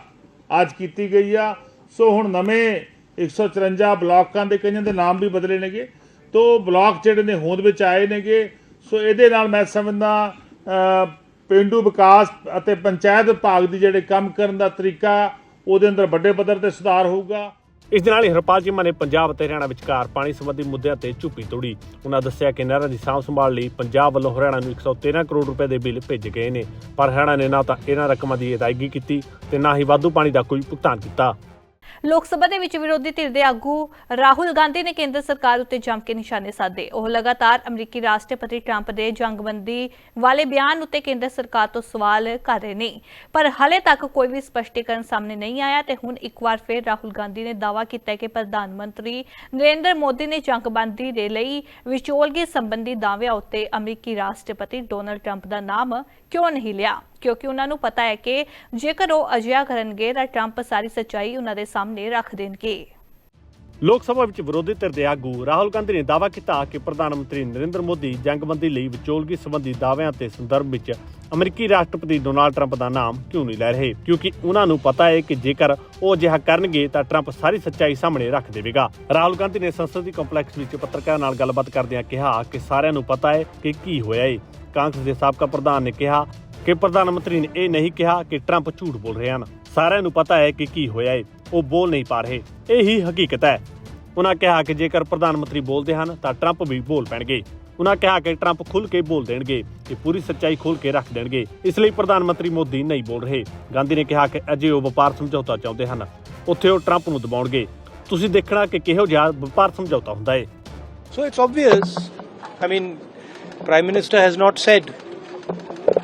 ਅੱਜ ਕੀਤੀ ਗਈ ਆ। ਸੋ ਹੁਣ ਨਵੇਂ 154 ਬਲਾਕਾਂ ਦੇ ਕਈਆਂ ਦੇ ਨਾਮ ਵੀ ਬਦਲੇ ਨੇਗੇ। ਤੋ ਬਲਾਕ ਜਿਹੜੇ ਨੇ ਹੋਂਦ ਵਿੱਚ ਆਏ ਨੇਗੇ। ਸੋ ਇਹਦੇ ਨਾਲ ਮੈਂ ਸਮਝਦਾ ਅ, ਪਿੰਡੂ ਵਿਕਾਸ ਅਤੇ ਪੰਚਾਇਤ ਵਿਭਾਗ ਦੀ ਜਿਹੜੇ ਕੰਮ ਕਰਨ ਦਾ ਤਰੀਕਾ ਉਹਦੇ ਅੰਦਰ ਵੱਡੇ ਪੱਧਰ ਤੇ ਸੁਧਾਰ ਹੋਊਗਾ। ਇਸ ਦੇ ਨਾਲ ਹੀ ਹਰਪਾਲ ਚੀਮਾ ਨੇ ਪੰਜਾਬ ਅਤੇ ਹਰਿਆਣਾ ਵਿਚਕਾਰ ਪਾਣੀ ਸੰਬੰਧੀ ਮੁੱਦਿਆਂ ਤੇ ਝੁੱਪੀ ਤੋੜੀ। ਉਹਨਾਂ ਦੱਸਿਆ ਕਿ ਨਹਿਰਾਂ ਦੀ ਸਾਂਭ ਸੰਭਾਲ ਲਈ ਪੰਜਾਬ ਵੱਲੋਂ ਹਰਿਆਣਾ ਨੂੰ 113 ਕਰੋੜ ਰੁਪਏ ਦੇ ਬਿੱਲ ਭੇਜੇ ਗਏ ਨੇ, ਪਰ ਹਰਿਆਣਾ ਨੇ ਨਾ ਤਾਂ ਇਹਨਾਂ ਰਕਮਾਂ ਦੀ ਅਦਾਇਗੀ ਕੀਤੀ ਤੇ ਨਾ ਹੀ ਵਾਧੂ ਪਾਣੀ ਦਾ ਕੋਈ ਭੁਗਤਾਨ ਕੀਤਾ। ਲੋਕ ਸਭਾ ਦੇ ਵਿੱਚ ਵਿਰੋਧੀ ਧਿਰ ਦੇ ਆਗੂ ਰਾਹੁਲ ਗਾਂਧੀ ਨੇ ਕੇਂਦਰ ਸਰਕਾਰ ਉੱਤੇ ਜੰਮ ਕੇ ਨਿਸ਼ਾਨੇ ਸਾਧੇ। ਉਹ ਲਗਾਤਾਰ ਅਮਰੀਕੀ ਰਾਸ਼ਟਰਪਤੀ ਟਰੰਪ ਦੇ ਜੰਗਬੰਦੀ ਵਾਲੇ ਬਿਆਨ ਉੱਤੇ ਕੇਂਦਰ ਸਰਕਾਰ ਤੋਂ ਸਵਾਲ ਕਰ ਰਹੇ ਨੇ। ਪਰ ਹਾਲੇ ਤੱਕ ਕੋਈ ਵੀ ਸਪਸ਼ਟੀਕਰਨ ਸਾਹਮਣੇ ਨਹੀਂ ਆਇਆ ਤੇ ਹੁਣ ਇੱਕ ਵਾਰ ਫਿਰ ਰਾਹੁਲ ਗਾਂਧੀ ਨੇ ਦਾਅਵਾ ਕੀਤਾ ਕਿ ਪ੍ਰਧਾਨ ਮੰਤਰੀ ਨਰਿੰਦਰ ਮੋਦੀ ਨੇ ਜੰਗਬੰਦੀ ਦੇ ਲਈ ਵਿਚੋਲਗੀ ਸੰਬੰਧੀ ਦਾਅਵਿਆਂ ਉੱਤੇ ਅਮਰੀਕੀ ਰਾਸ਼ਟਰਪਤੀ ਡੋਨਲਡ ਟਰੰਪ ਦਾ ਨਾਮ ਕਿਉਂ ਨਹੀਂ ਲਿਆ? ਕਿਉਂਕਿ ਉਹਨਾਂ ਨੂੰ ਪਤਾ ਹੈ ਕਿ ਜੇਕਰ ਉਹ ਅਜਿਹਾ ਕਰਨਗੇ ਤਾਂ ਟਰੰਪ ਸਾਰੀ ਸੱਚਾਈ ਉਹਨਾਂ ਦੇ ਸਾਹਮਣੇ ਰੱਖ ਦੇਣਗੇ। ਲੋਕ ਸਭਾ ਵਿੱਚ ਵਿਰੋਧੀ ਧਿਰ ਦੇ ਆਗੂ ਰਾਹੁਲ ਗਾਂਧੀ ਨੇ ਦਾਅਵਾ ਕੀਤਾ ਕਿ ਪ੍ਰਧਾਨ ਮੰਤਰੀ ਨਰਿੰਦਰ ਮੋਦੀ ਜੰਗਬੰਦੀ ਲਈ ਵਿਚੋਲਗੀ ਸੰਬੰਧੀ ਦਾਅਵਿਆਂ ਤੇ ਸੰਦਰਭ ਵਿੱਚ ਅਮਰੀਕੀ ਰਾਸ਼ਟਰਪਤੀ ਡੋਨਾਲਡ ਟਰੰਪ ਦਾ ਨਾਮ ਕਿਉਂ ਨਹੀਂ ਲੈ ਰਹੇ? ਕਿਉਂਕਿ ਉਹਨਾਂ ਨੂੰ ਪਤਾ ਹੈ ਕਿ ਜੇਕਰ ਉਹ ਅਜਿਹਾ ਕਰਨਗੇ ਤਾਂ ਟਰੰਪ ਸਾਰੀ ਸੱਚਾਈ ਸਾਹਮਣੇ ਰੱਖ ਦੇਵੇਗਾ। ਰਾਹੁਲ ਗਾਂਧੀ ਨੇ ਸੰਸਦੀ ਕੰਪਲੈਕਸ ਵਿੱਚ ਪੱਤਰਕਾਰਾਂ ਨਾਲ ਗੱਲਬਾਤ ਕਰਦਿਆਂ ਕਿਹਾ ਕਿ ਸਾਰਿਆਂ ਨੂੰ ਪਤਾ ਹੈ ਕਿ ਕੀ ਹੋਇਆ ਹੈ ਕਾਂਗਰਸ ਦੇ ਸਾਬਕਾ ਪ੍ਰਧਾਨ ਨੇ ਕਿਹਾ ਕਿ ਪ੍ਰਧਾਨ ਮੰਤਰੀ ਨੇ ਇਹ ਨਹੀਂ ਕਿਹਾ ਕਿ ਟਰੰਪ ਝੂਠ ਬੋਲ ਰਹੇ ਹਨ। ਸਾਰਿਆਂ ਨੂੰ ਪਤਾ ਹੈ ਕਿ ਕੀ ਹੋਇਆ ਹੈ ਉਹ ਬੋਲ ਨਹੀਂ ਪਾ ਰਹੇ। ਇਹ ਹਕੀਕਤ ਹੈ। ਉਹਨਾਂ ਕਿਹਾ ਕਿ ਜੇਕਰ ਪ੍ਰਧਾਨ ਮੰਤਰੀ ਬੋਲਦੇ ਹਨ ਤਾਂ ਟਰੰਪ ਵੀ ਬੋਲ ਪੈਣਗੇ। ਉਹਨਾਂ ਕਿਹਾ ਕਿ ਟਰੰਪ ਖੁੱਲ ਕੇ ਬੋਲ ਦੇਣਗੇ ਤੇ ਪੂਰੀ ਸੱਚਾਈ ਖੋਲ ਕੇ ਰੱਖ ਦੇਣਗੇ। ਇਸ ਲਈ ਪ੍ਰਧਾਨ ਮੰਤਰੀ ਮੋਦੀ ਨਹੀਂ ਬੋਲ ਰਹੇ। ਗਾਂਧੀ ਨੇ ਕਿਹਾ ਕਿ ਅਜੇ ਉਹ ਵਪਾਰ ਸਮਝੌਤਾ ਚਾਹੁੰਦੇ ਹਨ। ਉੱਥੇ ਉਹ ਟਰੰਪ ਨੂੰ ਦਬਾਉਣਗੇ। ਤੁਸੀਂ ਦੇਖਣਾ ਕਿ ਕਿਹੋ ਜਿਹਾ ਵਪਾਰ ਸਮਝੌਤਾ ਹੁੰਦਾ ਹੈ So it's obvious. I mean, Prime Minister has not said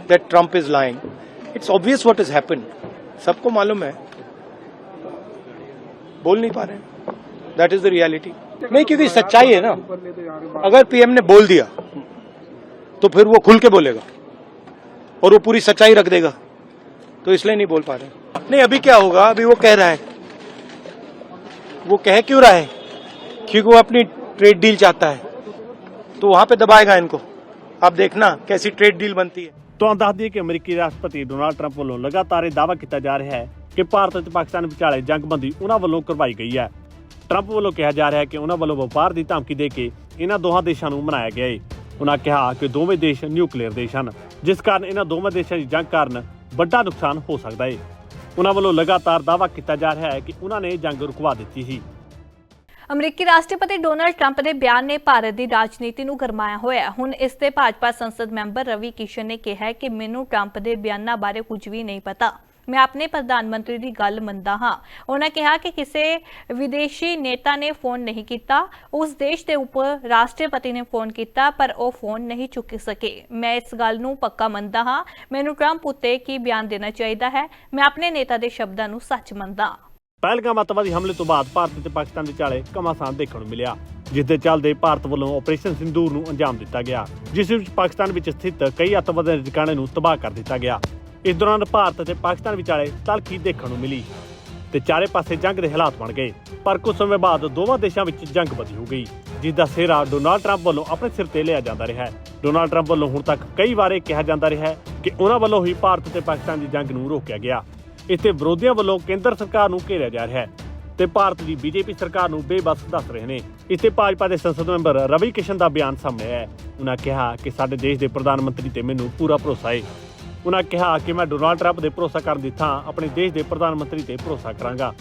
that Trump is lying. It's obvious what has happened. सबको मालूम है बोल नहीं पा रहे दैट इज़ द रियलिटी नहीं, क्योंकि सच्चाई है ना। अगर पीएम ने बोल दिया तो फिर वो खुल के बोलेगा। और वो पूरी सच्चाई रख देगा। तो इसलिए नहीं बोल पा रहे नहीं, अभी क्या होगा? अभी वो कह रहा है। वो कह क्यों रहा है? क्योंकि वो अपनी ट्रेड डील चाहता है। तो वहाँ पे दबाएगा इनको। आप देखना कैसी ट्रेड डील बनती है। ਤੁਹਾਨੂੰ ਦੱਸ ਦਈਏ ਕਿ ਅਮਰੀਕੀ ਰਾਸ਼ਟਰਪਤੀ ਡੋਨਾਲਡ ਟਰੰਪ ਵੱਲੋਂ ਲਗਾਤਾਰ ਇਹ ਦਾਅਵਾ ਕੀਤਾ ਜਾ ਰਿਹਾ ਹੈ ਕਿ ਭਾਰਤ ਅਤੇ ਪਾਕਿਸਤਾਨ ਵਿਚਾਲੇ ਜੰਗਬੰਦੀ ਉਹਨਾਂ ਵੱਲੋਂ ਕਰਵਾਈ ਗਈ ਹੈ। ਟਰੰਪ ਵੱਲੋਂ ਕਿਹਾ ਜਾ ਰਿਹਾ ਹੈ ਕਿ ਉਹਨਾਂ ਵੱਲੋਂ ਵਪਾਰ ਦੀ ਧਮਕੀ ਦੇ ਕੇ ਇਹਨਾਂ ਦੋਹਾਂ ਦੇਸ਼ਾਂ ਨੂੰ ਮਨਾਇਆ ਗਿਆ ਹੈ ਉਹਨਾਂ ਕਿਹਾ ਕਿ ਦੋਵੇਂ ਦੇਸ਼ ਨਿਊਕਲੀਅਰ ਦੇਸ਼ ਹਨ, ਜਿਸ ਕਾਰਨ ਇਹਨਾਂ ਦੋਵਾਂ ਦੇਸ਼ਾਂ ਦੀ ਜੰਗ ਕਾਰਨ ਵੱਡਾ ਨੁਕਸਾਨ ਹੋ ਸਕਦਾ ਹੈ ਉਹਨਾਂ ਵੱਲੋਂ ਲਗਾਤਾਰ ਦਾਅਵਾ ਕੀਤਾ ਜਾ ਰਿਹਾ ਹੈ ਕਿ ਉਹਨਾਂ ਨੇ ਜੰਗ ਰੁਕਵਾ ਦਿੱਤੀ ਸੀ। ਅਮਰੀਕੀ ਰਾਸ਼ਟਰਪਤੀ ਡੋਨਾਲਡ ਟਰੰਪ ਦੇ ਬਿਆਨ ਨੇ ਭਾਰਤ ਦੀ ਰਾਜਨੀਤੀ ਨੂੰ ਗਰਮਾਇਆ ਹੋਇਆ ਹੁਣ ਇਸ ਤੇ ਭਾਜਪਾ ਸੰਸਦ ਮੈਂਬਰ ਰਵੀ ਕਿਸ਼ਨ ਨੇ ਕਿਹਾ ਕਿ ਮੈਨੂੰ ਟਰੰਪ ਦੇ ਬਿਆਨਾਂ ਬਾਰੇ ਕੁਝ ਵੀ ਨਹੀਂ ਪਤਾ। ਮੈਂ ਆਪਣੇ ਪ੍ਰਧਾਨ ਮੰਤਰੀ ਦੀ ਗੱਲ ਮੰਨਦਾ ਹਾਂ। ਉਹਨਾਂ ਕਿਹਾ ਕਿ ਕਿਸੇ ਵਿਦੇਸ਼ੀ ਨੇਤਾ ਨੇ ਫੋਨ ਨਹੀਂ ਕੀਤਾ। ਉਸ ਦੇਸ਼ ਦੇ ਉਪ ਰਾਸ਼ਟਰਪਤੀ ਨੇ ਫੋਨ ਕੀਤਾ, ਪਰ ਉਹ ਫੋਨ ਨਹੀਂ ਚੁੱਕ ਸਕੇ। ਮੈਂ ਇਸ ਗੱਲ ਨੂੰ ਪੱਕਾ ਮੰਨਦਾ ਹਾਂ। ਮੈਨੂੰ ਟਰੰਪ ਉੱਤੇ ਕੀ ਬਿਆਨ ਦੇਣਾ ਚਾਹੀਦਾ ਹੈ? ਮੈਂ ਆਪਣੇ ਨੇਤਾ ਦੇ ਸ਼ਬਦਾਂ ਨੂੰ ਸੱਚ ਮੰਨਦਾ। ਪਹਿਲਗਾਮ ਅੱਤਵਾਦੀ ਹਮਲੇ ਤੋਂ ਬਾਅਦ ਭਾਰਤ ਤੇ ਪਾਕਿਸਤਾਨ ਵਿਚਾਲੇ ਘਮਾਸਾਨ ਦੇਖਣ ਨੂੰ ਮਿਲਿਆ, ਜਿਸ ਦੇ ਚੱਲਦੇ ਭਾਰਤ ਵੱਲੋਂ ਆਪਰੇਸ਼ਨ ਸਿੰਦੂਰ ਨੂੰ ਅੰਜਾਮ ਦਿੱਤਾ ਗਿਆ, ਜਿਸ ਵਿੱਚ ਪਾਕਿਸਤਾਨ ਵਿੱਚ ਸਥਿਤ ਕਈ ਅੱਤਵਾਦੀਆਂ ਦੇ ਟਿਕਾਣੇ ਨੂੰ ਤਬਾਹ ਕਰ ਦਿੱਤਾ ਗਿਆ। ਇਸ ਦੌਰਾਨ ਭਾਰਤ ਅਤੇ ਪਾਕਿਸਤਾਨ ਵਿਚਾਲੇ ਤਲਖੀ ਦੇਖਣ ਨੂੰ ਮਿਲੀ ਤੇ ਚਾਰੇ ਪਾਸੇ ਜੰਗ ਦੇ ਹਾਲਾਤ ਬਣ ਗਏ, ਪਰ ਕੁਝ ਸਮੇਂ ਬਾਅਦ ਦੋਵਾਂ ਦੇਸ਼ਾਂ ਵਿੱਚ ਜੰਗ ਵਧੀ ਹੋ ਗਈ, ਜਿਸ ਦਾ ਸਿਹਰਾ ਡੋਨਾਲਡ ਟਰੰਪ ਵੱਲੋਂ ਆਪਣੇ ਸਿਰ ਤੇ ਲਿਆ ਜਾਂਦਾ ਰਿਹਾ ਹੈ। ਡੋਨਾਲਡ ਟਰੰਪ ਵੱਲੋਂ ਹੁਣ ਤੱਕ ਕਈ ਵਾਰ ਇਹ ਕਿਹਾ ਜਾਂਦਾ ਰਿਹਾ ਹੈ ਕਿ ਉਹਨਾਂ ਵੱਲੋਂ ਹੀ ਭਾਰਤ ਤੇ ਪਾਕਿਸਤਾਨ ਦੀ ਜੰਗ ਨੂੰ ਰੋਕਿਆ ਗਿਆ। ਇੱਥੇ ਵਿਰੋਧੀਆਂ ਵੱਲੋਂ ਕੇਂਦਰ ਸਰਕਾਰ ਨੂੰ ਘੇਰਿਆ ਜਾ ਰਿਹਾ ਹੈ ਤੇ ਭਾਰਤ ਦੀ ਬੀਜੇਪੀ ਸਰਕਾਰ ਨੂੰ ਬੇਬਸ ਦੱਸ ਰਹੇ ਨੇ। ਇੱਥੇ ਭਾਜਪਾ ਦੇ ਸੰਸਦ ਮੈਂਬਰ ਰਵੀ ਕਿਸ਼ਨ ਦਾ ਬਿਆਨ ਸਾਹਮਣੇ ਆਇਆ ਉਹਨਾਂ ਕਿਹਾ ਕਿ ਸਾਡੇ ਦੇਸ਼ ਦੇ ਪ੍ਰਧਾਨ ਮੰਤਰੀ ਤੇ ਮੈਨੂੰ ਪੂਰਾ ਭਰੋਸਾ ਹੈ ਉਹਨਾਂ ਕਿਹਾ ਕਿ ਮੈਂ ਡੋਨਾਲਡ ਟਰੰਪ ਦੇ ਭਰੋਸਾ ਕਰਨ ਦੀ ਥਾਂ ਆਪਣੇ ਦੇਸ਼ ਦੇ ਪ੍ਰਧਾਨ ਮੰਤਰੀ ਤੇ ਭਰੋਸਾ ਕਰਾਂਗਾ।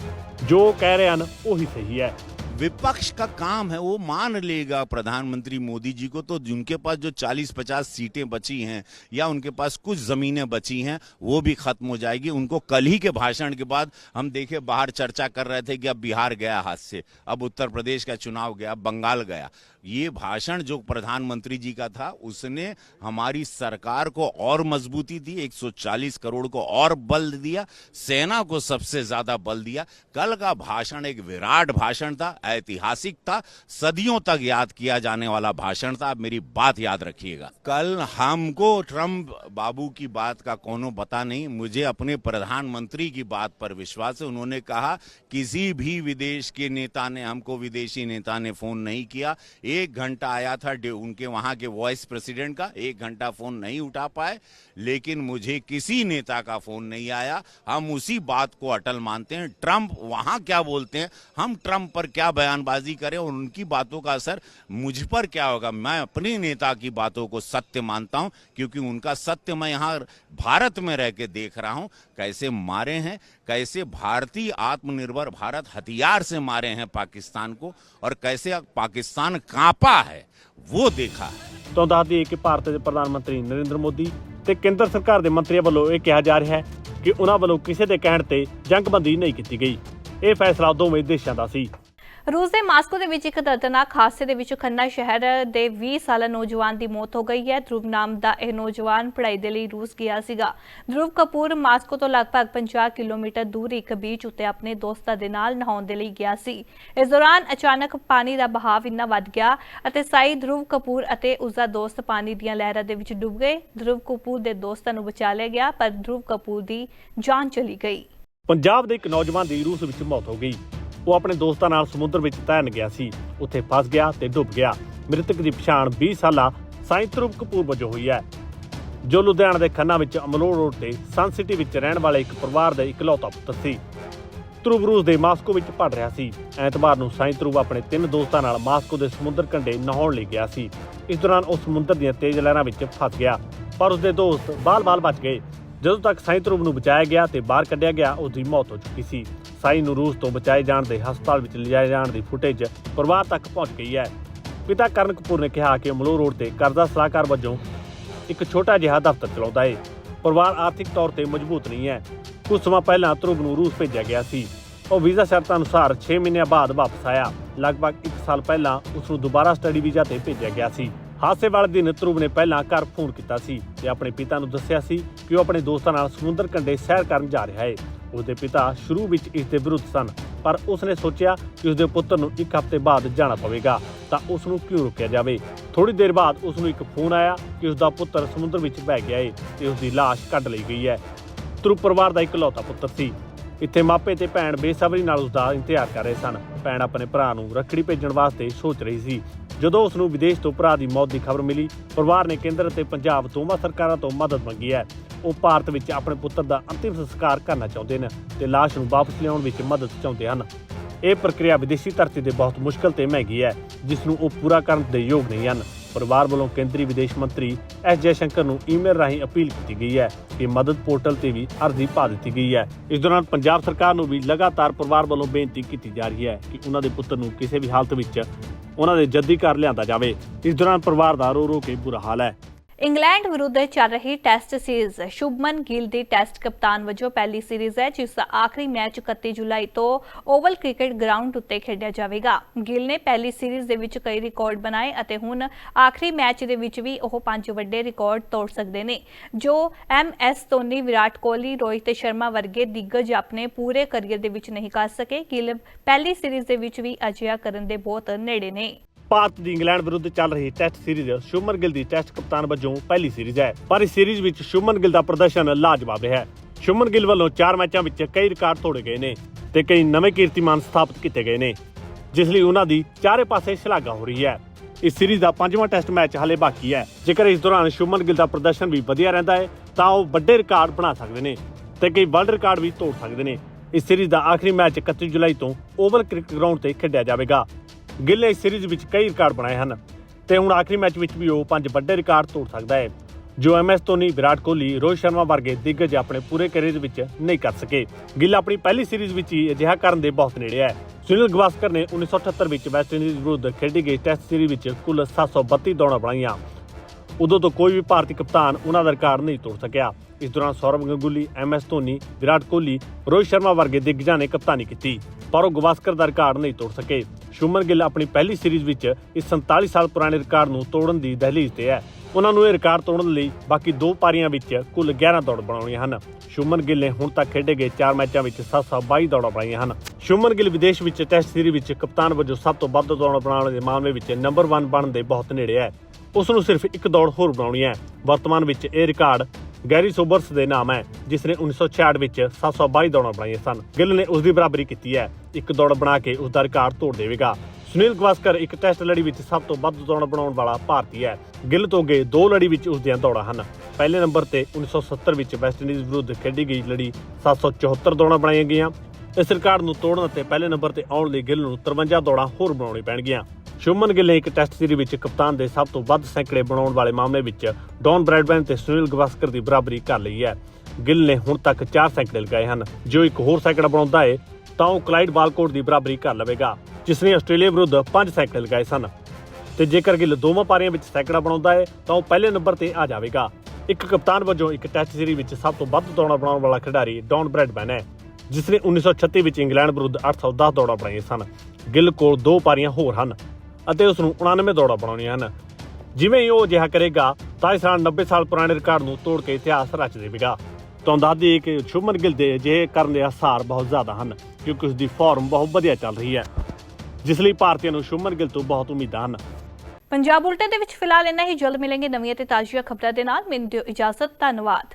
ਜੋ ਕਹਿ ਰਹੇ ਹਨ, ਉਹੀ ਸਹੀ ਹੈ। विपक्ष का काम है, वो मान लेगा प्रधानमंत्री मोदी जी को। तो जिनके पास जो 40-50 सीटें बची हैं या उनके पास कुछ जमीनें बची हैं, वो भी खत्म हो जाएगी। उनको कल ही के भाषण के बाद हम देखे, बाहर चर्चा कर रहे थे कि अब बिहार गया हाथ से, अब उत्तर प्रदेश का चुनाव गया बंगाल गया। ये भाषण जो प्रधानमंत्री जी का था, उसने हमारी सरकार को और मजबूती दी 140 करोड़ को और बल दिया, सेना को सबसे ज़्यादा बल दिया। कल का भाषण एक विराट भाषण था, ऐतिहासिक था, सदियों तक याद किया जाने वाला भाषण था। मेरी बात याद रखिएगा। कल हमको ट्रंप बाबू की बात का कोनो पता नहीं, मुझे अपने प्रधानमंत्री की बात पर विश्वास है। उन्होंने कहा, किसी भी विदेश के नेता ने, हमको विदेशी नेता ने फ़ोन नहीं किया। एक घंटा आया था उनके वहाँ के वाइस प्रेसिडेंट का। एक घंटा फ़ोन नहीं उठा पाए, लेकिन मुझे किसी नेता का फ़ोन नहीं आया। हम उसी बात को अटल मानते हैं। ट्रंप वहाँ क्या बोलते हैं? हम ट्रंप पर क्या बयानबाजी करें और उनकी बातों का असर मुझ पर क्या होगा? मैं अपने नेता की बातों को सत्य मानता हूँ, क्योंकि उनका सत्य मैं यहाँ भारत में रह के देख रहा हूँ। कैसे मारे हैं? कैसे भारतीय आत्मनिर्भर भारत हथियार से मारे हैं पाकिस्तान को और कैसे पाकिस्तान कांपा है वो देखा है ਤੋਂ ਦੱਸ ਦਈਏ ਕਿ ਭਾਰਤ ਦੇ ਪ੍ਰਧਾਨ ਮੰਤਰੀ ਨਰਿੰਦਰ ਮੋਦੀ ਤੇ ਕੇਂਦਰ ਸਰਕਾਰ ਦੇ ਮੰਤਰੀਆਂ ਵੱਲੋਂ ਇਹ ਕਿਹਾ ਜਾ ਰਿਹਾ ਹੈ ਕਿ ਉਹਨਾਂ ਵੱਲੋਂ ਕਿਸੇ ਦੇ ਕਹਿਣ ਤੇ ਜੰਗਬੰਦੀ ਨਹੀਂ ਕੀਤੀ ਗਈ ਇਹ ਫੈਸਲਾ ਦੋਵੇਂ ਦੇਸ਼ਾਂ ਦਾ ਸੀ ਰੂਸ ਦੇ ਮਾਸਕੋ ਦੇ ਵਿੱਚ ਇੱਕ ਦਰਦਨਾਕ ਹਾਦਸੇ ਦੇ ਵਿੱਚ ਖੰਨਾ ਸ਼ਹਿਰ ਦੇ 20 ਸਾਲਾ ਨੌਜਵਾਨ ਦੀ ਮੌਤ ਹੋ ਗਈ ਹੈ। ਧਰੁਵ ਨਾਮ ਦਾ ਇਹ ਨੌਜਵਾਨ ਪੜ੍ਹਾਈ ਦੇ ਲਈ ਰੂਸ ਗਿਆ ਸੀਗਾ। ਧਰੁਵ ਕਪੂਰ ਮਾਸਕੋ ਤੋਂ ਲਗਭਗ 50 ਕਿਲੋਮੀਟਰ ਦੂਰ ਇੱਕ ਬੀਚ ਉੱਤੇ ਆਪਣੇ ਦੋਸਤਾਂ ਦੇ ਨਾਲ ਨਹਾਉਣ ਦੇ ਲਈ ਗਿਆ ਸੀ। ਇਸ ਦੌਰਾਨ ਅਚਾਨਕ ਪਾਣੀ ਦਾ ਬਹਾਵ ਇੰਨਾ ਵੱਧ ਗਿਆ ਅਤੇ ਸਾਈ ਧਰੁਵ ਕਪੂਰ ਅਤੇ ਉਸਦਾ ਦੋਸਤ ਪਾਣੀ ਦੀਆਂ ਲਹਿਰਾਂ ਦੇ ਵਿੱਚ ਡੁੱਬ ਗਏ। ਧਰੁਵ ਕਪੂਰ ਦੇ ਦੋਸਤਾਂ ਨੂੰ ਬਚਾ ਲਿਆ ਗਿਆ, ਪਰ ਧਰੁਵ ਕਪੂਰ ਦੀ ਜਾਨ ਚਲੀ ਗਈ। ਪੰਜਾਬ ਦੇ ਇੱਕ ਨੌਜਵਾਨ ਦੀ ਰੂਸ ਵਿੱਚ ਮੌਤ ਹੋ ਗਈ। ਉਹ ਆਪਣੇ ਦੋਸਤਾਂ ਨਾਲ ਸਮੁੰਦਰ ਵਿੱਚ ਤੈਰਨ ਗਿਆ ਸੀ। ਉੱਥੇ ਫਸ ਗਿਆ ਤੇ ਡੁੱਬ ਗਿਆ। ਮ੍ਰਿਤਕ ਦੀ ਪਛਾਣ 20 ਸਾਲਾ ਸਾਈਂ ਕਪੂਰ ਵਜੋਂ ਹੋਈ ਹੈ। ਜੋ ਲੁਧਿਆਣਾ ਦੇ ਖੰਨਾ ਵਿੱਚ ਅਮਲੋਹ ਰੋਡ ਤੇ ਸਨ ਸਿਟੀ ਵਿੱਚ ਰਹਿਣ ਵਾਲੇ ਇੱਕ ਪਰਿਵਾਰ ਦਾ ਇਕਲੌਤਾ ਪੁੱਤਰ ਸੀ। ਧਰੁਵ ਦੇ ਮਾਸਕੋ ਵਿੱਚ ਪੜ ਰਿਹਾ ਸੀ। ਐਤਵਾਰ ਨੂੰ ਸਾਈਂ ਆਪਣੇ ਤਿੰਨ ਦੋਸਤਾਂ ਨਾਲ ਮਾਸਕੋ ਦੇ ਸਮੁੰਦਰ ਕੰਢੇ ਨਹਾਉਣ ਲਈ ਗਿਆ ਸੀ। ਇਸ ਦੌਰਾਨ ਉਹ ਸਮੁੰਦਰ ਦੀਆਂ ਤੇਜ਼ ਲਹਿਰਾਂ ਵਿੱਚ ਫਸ ਗਿਆ। ਪਰ ਉਸਦੇ ਦੋਸਤ ਬਾਲ-ਬਾਲ ਬਚ ਗਏ। ਜਦੋਂ ਤੱਕ ਸਾਈਂ ਧਰੁਵ ਨੂੰ ਬਚਾਇਆ ਗਿਆ ਤੇ ਬਾਹਰ ਕੱਢਿਆ ਗਿਆ ਉਸ ਦੀ ਮੌਤ ਹੋ ਚੁੱਕੀ ਸੀ। ਸਾਈਂ ਨੂੰ ਰੂਸ ਤੋਂ ਬਚਾਏ ਜਾਣ ਦੇ ਹਸਪਤਾਲ ਵਿੱਚ ਲਿਜਾਏ ਜਾਣ ਦੀ ਫੁਟੇਜ ਪਰਿਵਾਰ ਤੱਕ ਪਹੁੰਚ ਗਈ ਹੈ। ਪਿਤਾ ਕਰਨ ਕਪੂਰ ਨੇ ਕਿਹਾ ਕਿ ਅਮਲੋਹ ਰੋਡ ਤੇ ਕਰਜ਼ਾ ਸਲਾਹਕਾਰ ਵਜੋਂ ਇੱਕ ਛੋਟਾ ਜਿਹਾ ਦਫ਼ਤਰ ਚਲਾਉਂਦਾ ਹੈ ਪਰਿਵਾਰ ਆਰਥਿਕ ਤੌਰ ਤੇ ਮਜ਼ਬੂਤ ਨਹੀਂ ਹੈ। ਕੁਝ ਸਮਾਂ ਪਹਿਲਾਂ ਧਰੁਵ ਨੂੰ ਰੂਸ ਭੇਜਿਆ ਗਿਆ ਸੀ। ਉਹ ਵੀਜ਼ਾ ਸ਼ਰਤਾਂ ਅਨੁਸਾਰ 6 ਮਹੀਨਿਆਂ ਬਾਅਦ ਵਾਪਸ ਆਇਆ। ਲਗਭਗ 1 ਸਾਲ ਪਹਿਲਾਂ ਉਸ ਨੂੰ ਦੁਬਾਰਾ ਸਟੱਡੀ ਵੀਜ਼ਾ ਤੇ ਭੇਜਿਆ ਗਿਆ ਸੀ। ਹਾਦਸੇ ਵਾਲੇ ਦਿਨ ਧਰੁਵ ਨੇ ਪਹਿਲਾਂ ਘਰ ਫੋਨ ਕੀਤਾ ਸੀ ਤੇ ਆਪਣੇ ਪਿਤਾ ਨੂੰ ਦੱਸਿਆ ਸੀ ਕਿ ਉਹ ਆਪਣੇ ਦੋਸਤਾਂ ਨਾਲ ਸਮੁੰਦਰ ਕੰਢੇ ਸੈਰ ਕਰਨ ਜਾ ਰਿਹਾ ਹੈ ਉਸਦੇ ਪਿਤਾ ਸ਼ੁਰੂ ਵਿੱਚ ਇਸ ਦੇ ਵਿਰੁੱਧ ਸਨ, ਪਰ ਉਸਨੇ ਸੋਚਿਆ ਕਿ ਉਸਦੇ ਪੁੱਤਰ ਨੂੰ ਇੱਕ ਹਫ਼ਤੇ ਬਾਅਦ ਜਾਣਾ ਪਵੇਗਾ, ਤਾਂ ਉਸ ਨੂੰ ਕਿਉਂ ਰੋਕਿਆ ਜਾਵੇ? ਥੋੜੀ ਦੇਰ ਬਾਅਦ ਉਸ ਨੂੰ ਇੱਕ ਫੋਨ ਆਇਆ ਕਿ ਉਸਦਾ ਪੁੱਤਰ ਸਮੁੰਦਰ ਵਿੱਚ ਬਹਿ ਗਿਆ ਹੈ ਤੇ ਉਸਦੀ ਲਾਸ਼ ਕੱਢ ਲਈ ਗਈ ਹੈ। ਧਰੁਵ ਪਰਿਵਾਰ ਦਾ ਇਕਲੌਤਾ ਪੁੱਤਰ ਸੀ। ਇੱਥੇ ਮਾਪੇ ਤੇ ਭੈਣ ਬੇਸਬਰੀ ਨਾਲ ਉਸਦਾ ਇੰਤਜ਼ਾਰ ਕਰ ਰਹੇ ਸਨ। ਭੈਣ ਆਪਣੇ ਭਰਾ ਨੂੰ ਰੱਖੜੀ ਭੇਜਣ ਵਾਸਤੇ ਸੋਚ ਰਹੀ ਸੀ। ਜਦੋਂ ਉਸ ਨੂੰ ਵਿਦੇਸ਼ ਤੋਂ ਭਰਾ ਦੀ ਮੌਤ ਦੀ ਖਬਰ ਮਿਲੀ, ਪਰਿਵਾਰ ਨੇ ਕੇਂਦਰ ਅਤੇ ਪੰਜਾਬ ਦੋਵਾਂ ਸਰਕਾਰਾਂ ਤੋਂ ਮਦਦ ਮੰਗੀ ਹੈ। ਉਹ ਭਾਰਤ ਵਿੱਚ ਆਪਣੇ ਪੁੱਤਰ ਦਾ ਅੰਤਿਮ ਸੰਸਕਾਰ ਕਰਨਾ ਚਾਹੁੰਦੇ ਨੇ ਤੇ ਲਾਸ਼ ਨੂੰ ਵਾਪਸ ਲਿਆਉਣ ਵਿੱਚ ਮਦਦ ਚਾਹੁੰਦੇ ਹਨ। ਇਹ ਪ੍ਰਕਿਰਿਆ ਵਿਦੇਸ਼ੀ ਧਰਤੀ ਤੇ ਬਹੁਤ ਮੁਸ਼ਕਲ ਤੇ ਮਹਿੰਗੀ ਹੈ, ਜਿਸ ਨੂੰ ਉਹ ਪੂਰਾ ਕਰਨ ਦੇ ਯੋਗ ਨਹੀਂ ਹਨ। ਪਰਿਵਾਰ ਵੱਲੋਂ ਕੇਂਦਰੀ ਵਿਦੇਸ਼ ਮੰਤਰੀ ਐਸ ਜੈਸ਼ੰਕਰ ਨੂੰ ਈਮੇਲ ਰਾਹੀਂ ਅਪੀਲ ਕੀਤੀ ਗਈ ਹੈ ਕਿ ਮਦਦ ਪੋਰਟਲ ਤੇ ਵੀ ਅਰਜ਼ੀ ਪਾ ਦਿੱਤੀ ਗਈ ਹੈ। ਇਸ ਦੌਰਾਨ ਪੰਜਾਬ ਸਰਕਾਰ ਨੂੰ ਵੀ ਲਗਾਤਾਰ ਪਰਿਵਾਰ ਵੱਲੋਂ ਬੇਨਤੀ ਕੀਤੀ ਜਾ ਰਹੀ ਹੈ ਕਿ ਉਹਨਾਂ ਦੇ ਪੁੱਤਰ ਨੂੰ ਕਿਸੇ ਵੀ ਹਾਲਤ ਵਿੱਚ ਉਹਨਾਂ ਦੇ ਜੱਦੀ ਘਰ ਲਿਆਂਦਾ ਜਾਵੇ। ਇਸ ਦੌਰਾਨ ਪਰਿਵਾਰ ਦਾ ਰੋ ਰੋ ਕੇ ਬੁਰਾ ਹਾਲ ਹੈ। ਇੰਗਲੈਂਡ ਵਿਰੁੱਧ ਚੱਲ ਰਹੀ ਟੈਸਟ ਸੀਰੀਜ਼। ਸ਼ੁਭਮਨ ਗਿੱਲ ਦੀ ਟੈਸਟ ਕਪਤਾਨ ਵਜੋਂ ਪਹਿਲੀ ਸੀਰੀਜ਼ ਹੈ, ਜਿਸ ਦਾ ਆਖਰੀ ਮੈਚ 31 ਜੁਲਾਈ ਤੋਂ ਓਵਲ ਕ੍ਰਿਕਟ ਗਰਾਊਂਡ ਉੱਤੇ ਖੇਡਿਆ ਜਾਵੇਗਾ। ਗਿੱਲ ਨੇ ਪਹਿਲੀ ਸੀਰੀਜ਼ ਦੇ ਵਿੱਚ ਕਈ ਰਿਕਾਰਡ ਬਣਾਏ ਅਤੇ ਹੁਣ ਆਖਰੀ ਮੈਚ ਦੇ ਵਿੱਚ ਵੀ ਉਹ ਪੰਜ ਵੱਡੇ ਰਿਕਾਰਡ ਤੋੜ ਸਕਦੇ ਨੇ, ਜੋ ਐਮ ਐਸ ਧੋਨੀ, ਵਿਰਾਟ ਕੋਹਲੀ, ਰੋਹਿਤ ਸ਼ਰਮਾ ਵਰਗੇ ਦਿੱਗਜ ਆਪਣੇ ਪੂਰੇ ਕਰੀਅਰ ਦੇ ਵਿੱਚ ਨਹੀਂ ਕਰ ਸਕੇ। ਗਿੱਲ ਪਹਿਲੀ ਸੀਰੀਜ਼ ਦੇ ਵਿੱਚ ਵੀ ਅਜਿਹਾ ਕਰਨ ਦੇ ਬਹੁਤ ਨੇੜੇ ਨੇ। ਭਾਰਤ ਦੀ ਇੰਗਲੈਂਡ ਵਿਰੁੱਧ ਚੱਲ ਰਹੀ ਟੈਸਟ ਸੀਰੀਜ਼ ਸ਼ੁਭਮਨ ਗਿੱਲ ਦੀ ਟੈਸਟ ਕਪਤਾਨ ਵਜੋਂ ਪਹਿਲੀ ਸੀਰੀਜ਼ ਹੈ। ਪਰ ਇਸ ਸੀਰੀਜ਼ ਵਿੱਚ ਸ਼ੁਭਮਨ ਗਿੱਲ ਦਾ ਪ੍ਰਦਰਸ਼ਨ ਲਾਜਵਾਬ ਰਿਹਾ ਹੈ। ਸ਼ੁਭਮਨ ਗਿੱਲ ਵੱਲੋਂ 4 ਮੈਚਾਂ ਵਿੱਚ ਕਈ ਰਿਕਾਰਡ ਤੋੜੇ ਗਏ ਨੇ ਤੇ ਕਈ ਨਵੇਂ ਕੀਰਤੀਮਾਨ ਸਥਾਪਿਤ ਕੀਤੇ ਗਏ ਨੇ, ਜਿਸ ਲਈ ਉਹਨਾਂ ਦੀ ਚਾਰੇ ਪਾਸੇ ਸ਼ਲਾਘਾ ਹੋ ਰਹੀ ਹੈ। ਇਸ ਸੀਰੀਜ਼ ਦਾ ਪੰਜਵਾਂ ਟੈਸਟ ਮੈਚ ਹਾਲੇ ਬਾਕੀ ਹੈ। ਜੇਕਰ ਇਸ ਦੌਰਾਨ ਸ਼ੁਭਮਨ ਗਿੱਲ ਦਾ ਪ੍ਰਦਰਸ਼ਨ ਵੀ ਵਧੀਆ ਰਹਿੰਦਾ ਹੈ, ਤਾਂ ਉਹ ਵੱਡੇ ਰਿਕਾਰਡ ਬਣਾ ਸਕਦੇ ਨੇ ਤੇ ਕਈ ਵਰਲਡ ਰਿਕਾਰਡ ਵੀ ਤੋੜ ਸਕਦੇ ਨੇ। ਇਸ ਸੀਰੀਜ਼ ਦਾ ਆਖਰੀ ਮੈਚ 31 ਜੁਲਾਈ ਤੋਂ ਓਵਲ ਕ੍ਰਿਕਟ ਗਰਾਊਂਡ ਤੇ ਖੇਡਿਆ ਜਾਵੇਗਾ। ਗਿੱਲ ਇਸ ਸੀਰੀਜ਼ ਵਿੱਚ ਕਈ ਰਿਕਾਰਡ ਬਣਾਏ ਹਨ ਤੇ ਹੁਣ ਆਖਰੀ ਮੈਚ ਵਿੱਚ ਵੀ ਉਹ ਪੰਜ ਵੱਡੇ ਰਿਕਾਰਡ ਤੋੜ ਸਕਦਾ ਹੈ, ਜੋ ਐਮਐਸ ਧੋਨੀ, ਵਿਰਾਟ ਕੋਹਲੀ, ਰੋਹਿਤ ਸ਼ਰਮਾ ਵਰਗੇ ਦਿੱਗਜ ਆਪਣੇ ਪੂਰੇ ਕੈਰੀਅਰ ਵਿੱਚ ਨਹੀਂ ਕਰ ਸਕੇ। ਗਿੱਲ ਆਪਣੀ ਪਹਿਲੀ ਸੀਰੀਜ਼ ਵਿੱਚ ਹੀ ਅਜਿਹਾ ਕਰਨ ਦੇ ਬਹੁਤ ਨੇੜੇ ਹੈ। ਸੁਨੀਲ ਗਵਾਸਕਰ ਨੇ 1978 ਵਿੱਚ ਵੈਸਟ ਇੰਡੀਜ਼ ਵਿਰੁੱਧ ਖੇਡੀ ਗਈ ਟੈਸਟ ਸੀਰੀਜ਼ ਵਿੱਚ ਕੁੱਲ 732 ਦੌੜਾਂ ਬਣਾਈਆਂ। ਉਦੋਂ ਤੋਂ ਕੋਈ ਵੀ ਭਾਰਤੀ ਕਪਤਾਨ ਉਹਨਾਂ ਦਾ ਰਿਕਾਰਡ ਨਹੀਂ ਤੋੜ ਸਕਿਆ। ਇਸ ਦੌਰਾਨ ਸੌਰਵ ਗੰਗੁਲੀ ਐਮਐਸ ਧੋਨੀ, ਵਿਰਾਟ ਕੋਹਲੀ, ਰੋਹਿਤ ਸ਼ਰਮਾ ਵਰਗੇ ਦਿੱਗਜਾਂ ਨੇ ਕਪਤਾਨੀ ਕੀਤੀ। ਪਰ ਉਹ ਗਵਾਸਕਰ ਦਾ ਰਿਕਾਰਡ ਨਹੀਂ ਤੋੜ ਸਕੇ। ਸ਼ੁਮਨ ਗਿੱਲ ਆਪਣੀ ਪਹਿਲੀ ਸੀਰੀਜ਼ ਵਿੱਚ ਇਸ 47 ਸਾਲ ਪੁਰਾਣੇ ਰਿਕਾਰਡ ਨੂੰ ਤੋੜਨ ਦੀ ਦਹਲੀਜ਼ ਤੇ ਹੈ। ਉਹਨਾਂ ਨੂੰ ਇਹ ਰਿਕਾਰਡ ਤੋੜਨ ਲਈ ਬਾਕੀ ਦੋ ਪਾਰੀਆਂ ਵਿੱਚ ਕੁੱਲ 11 ਦੌੜ ਬਣਾਉਣੀਆਂ ਹਨ। ਸ਼ੁਮਨ ਗਿੱਲ ਨੇ ਹੁਣ ਤੱਕ ਖੇਡੇ ਗਏ 4 ਮੈਚਾਂ ਵਿੱਚ 722 ਦੌੜਾਂ ਬਣਾਈਆਂ ਹਨ। ਸ਼ੁਮਨ ਗਿੱਲ ਵਿਦੇਸ਼ ਵਿੱਚ ਟੈਸਟ ਸੀਰੀਜ਼ ਵਿੱਚ ਕਪਤਾਨ ਵਜੋਂ ਸਭ ਤੋਂ ਵੱਧ ਦੌੜਾਂ ਬਣਾਉਣ ਦੇ ਮਾਮਲੇ ਵਿੱਚ ਨੰਬਰ 1 ਬਣਨ ਦੇ ਬਹੁਤ ਨੇੜੇ ਹੈ। ਉਸ ਨੂੰ ਸਿਰਫ ਇੱਕ ਦੌੜ ਹੋਰ ਬਣਾਉਣੀ ਹੈ। ਵਰਤਮਾਨ ਵਿੱਚ ਇਹ ਰਿਕਾਰਡ ਗੈਰੀ ਸੋਬਰਸ ਦੇ ਨਾਮ ਹੈ, ਜਿਸ ਨੇ 1966 ਵਿੱਚ 722 ਦੌੜਾਂ ਬਣਾਈਆਂ ਸਨ। ਗਿੱਲ ਨੇ ਉਸ ਦੀ ਬਰਾਬਰੀ ਕੀਤੀ ਹੈ, ਇੱਕ ਦੌੜ ਬਣਾ ਕੇ ਉਸ ਦਾ ਰਿਕਾਰਡ ਤੋੜ ਦੇਵੇਗਾ। ਸੁਨੀਲ ਗਵਾਸਕਰ ਇੱਕ ਟੈਸਟ ਲੜੀ ਵਿੱਚ ਸਭ ਤੋਂ ਵੱਧ ਦੌੜਾਂ ਬਣਾਉਣ ਵਾਲਾ ਭਾਰਤੀ ਹੈ। ਗਿੱਲ ਤੋਂ ਅੱਗੇ ਦੋ ਲੜੀ ਵਿੱਚ ਉਸ ਦੀਆਂ ਦੌੜਾਂ ਹਨ। ਪਹਿਲੇ ਨੰਬਰ ਤੇ 1970 ਵਿੱਚ ਵੈਸਟ ਇੰਡੀਜ਼ ਵਿਰੁੱਧ ਖੇਡੀ ਗਈ ਲੜੀ 774 ਦੌੜਾਂ ਬਣਾਈਆਂ ਗਈਆਂ। ਇਸ ਰਿਕਾਰਡ ਨੂੰ ਤੋੜਨ ਅਤੇ ਪਹਿਲੇ ਨੰਬਰ ਤੇ ਆਉਣ ਲਈ ਗਿੱਲ ਨੂੰ 53 ਦੌੜਾਂ ਹੋਰ ਬਣਾਉਣੀ ਪੈਣਗੀਆਂ। ਸ਼ੁਭਮਨ ਗਿੱਲ ਨੇ ਇੱਕ ਟੈਸਟ ਸੀਰੀਜ਼ ਵਿੱਚ ਕਪਤਾਨ ਦੇ ਸਭ ਤੋਂ ਵੱਧ ਸੈਂਕੜੇ ਬਣਾਉਣ ਵਾਲੇ ਮਾਮਲੇ ਵਿੱਚ ਡੌਨ ਬ੍ਰੈਡਮੈਨ ਤੇ ਸੁਨੀਲ ਗਵਾਸਕਰ ਦੀ ਬਰਾਬਰੀ ਕਰ ਲਈ ਹੈ। ਗਿੱਲ ਨੇ ਹੁਣ ਤੱਕ 4 ਸੈਂਕੜੇ ਲਗਾਏ ਹਨ। ਜੋ ਇੱਕ ਹੋਰ ਸੈਂਕੜਾ ਬਣਾਉਂਦਾ ਹੈ, ਤਾਂ ਉਹ ਕਲਾਈਡ ਬਾਲਕੋਟ ਦੀ ਬਰਾਬਰੀ ਕਰ ਲਵੇਗਾ, ਜਿਸ ਨੇ ਆਸਟ੍ਰੇਲੀਆ ਵਿਰੁੱਧ 5 ਸੈਂਕੜੇ ਲਗਾਏ ਸਨ। ਤੇ ਜੇਕਰ ਗਿੱਲ ਦੋਵਾਂ ਪਾਰੀਆਂ ਵਿੱਚ ਸੈਂਕੜਾ ਬਣਾਉਂਦਾ ਹੈ, ਤਾਂ ਉਹ ਪਹਿਲੇ ਨੰਬਰ ਤੇ ਆ ਜਾਵੇਗਾ। ਇੱਕ ਕਪਤਾਨ ਵਜੋਂ ਇੱਕ ਟੈਸਟ ਸੀਰੀਜ਼ ਵਿੱਚ ਸਭ ਤੋਂ ਵੱਧ ਦੌੜਾਂ ਬਣਾਉਣ ਵਾਲਾ ਖਿਡਾਰੀ ਡੌਨ ਬ੍ਰੈਡਮੈਨ ਹੈ, ਜਿਸ ਨੇ 1936 ਵਿੱਚ ਇੰਗਲੈਂਡ ਵਿਰੁੱਧ 810 ਦੌੜਾਂ ਬਣਾਈਆਂ ਸਨ। ਗਿੱਲ ਕੋਲ ਦੋ ਪਾਰੀਆਂ ਹੋਰ ਹਨ। ਅਤੇ ਉਸ ਨੂੰ 99 ਦੌੜਾਂ ਬਣਾਉਣੀਆਂ ਹਨ। ਜਿਵੇਂ ਹੀ ਉਹ ਅਜਿਹਾ ਕਰੇਗਾ, ਤਾਂ ਇਸ ਨਾਲ 90 ਸਾਲ ਪੁਰਾਣੇ ਰਿਕਾਰਡ ਨੂੰ ਤੋੜ ਕੇ ਇਤਿਹਾਸ ਰਚ ਦੇਵੇਗਾ ਤੁਹਾਨੂੰ ਦੱਸ ਦਈਏ ਕਿ ਸ਼ੁਭਮਨ ਗਿੱਲ ਦੇ ਅਜਿਹੇ ਕਰਨ ਦੇ ਅਸਾਰ ਬਹੁਤ ਜ਼ਿਆਦਾ ਹਨ, ਕਿਉਂਕਿ ਉਸ ਦੀ ਫਾਰਮ ਬਹੁਤ ਵਧੀਆ ਚੱਲ ਰਹੀ ਹੈ, ਜਿਸ ਲਈ ਭਾਰਤੀਆਂ ਨੂੰ ਸ਼ੁਭਮਨ ਗਿੱਲ ਤੋਂ ਬਹੁਤ ਉਮੀਦਾਂ ਹਨ। ਪੰਜਾਬ ਬੁਲਟਨ ਦੇ ਵਿੱਚ ਫਿਲਹਾਲ ਇੰਨਾ ਹੀ। ਜਲਦ ਮਿਲਾਂਗੇ ਨਵੀਆਂ ਤੇ ਤਾਜ਼ੀਆਂ ਖਬਰਾਂ ਦੇ ਨਾਲ। ਮੈਨੂੰ ਦਿਓ ਇਜਾਜ਼ਤ। ਧੰਨਵਾਦ।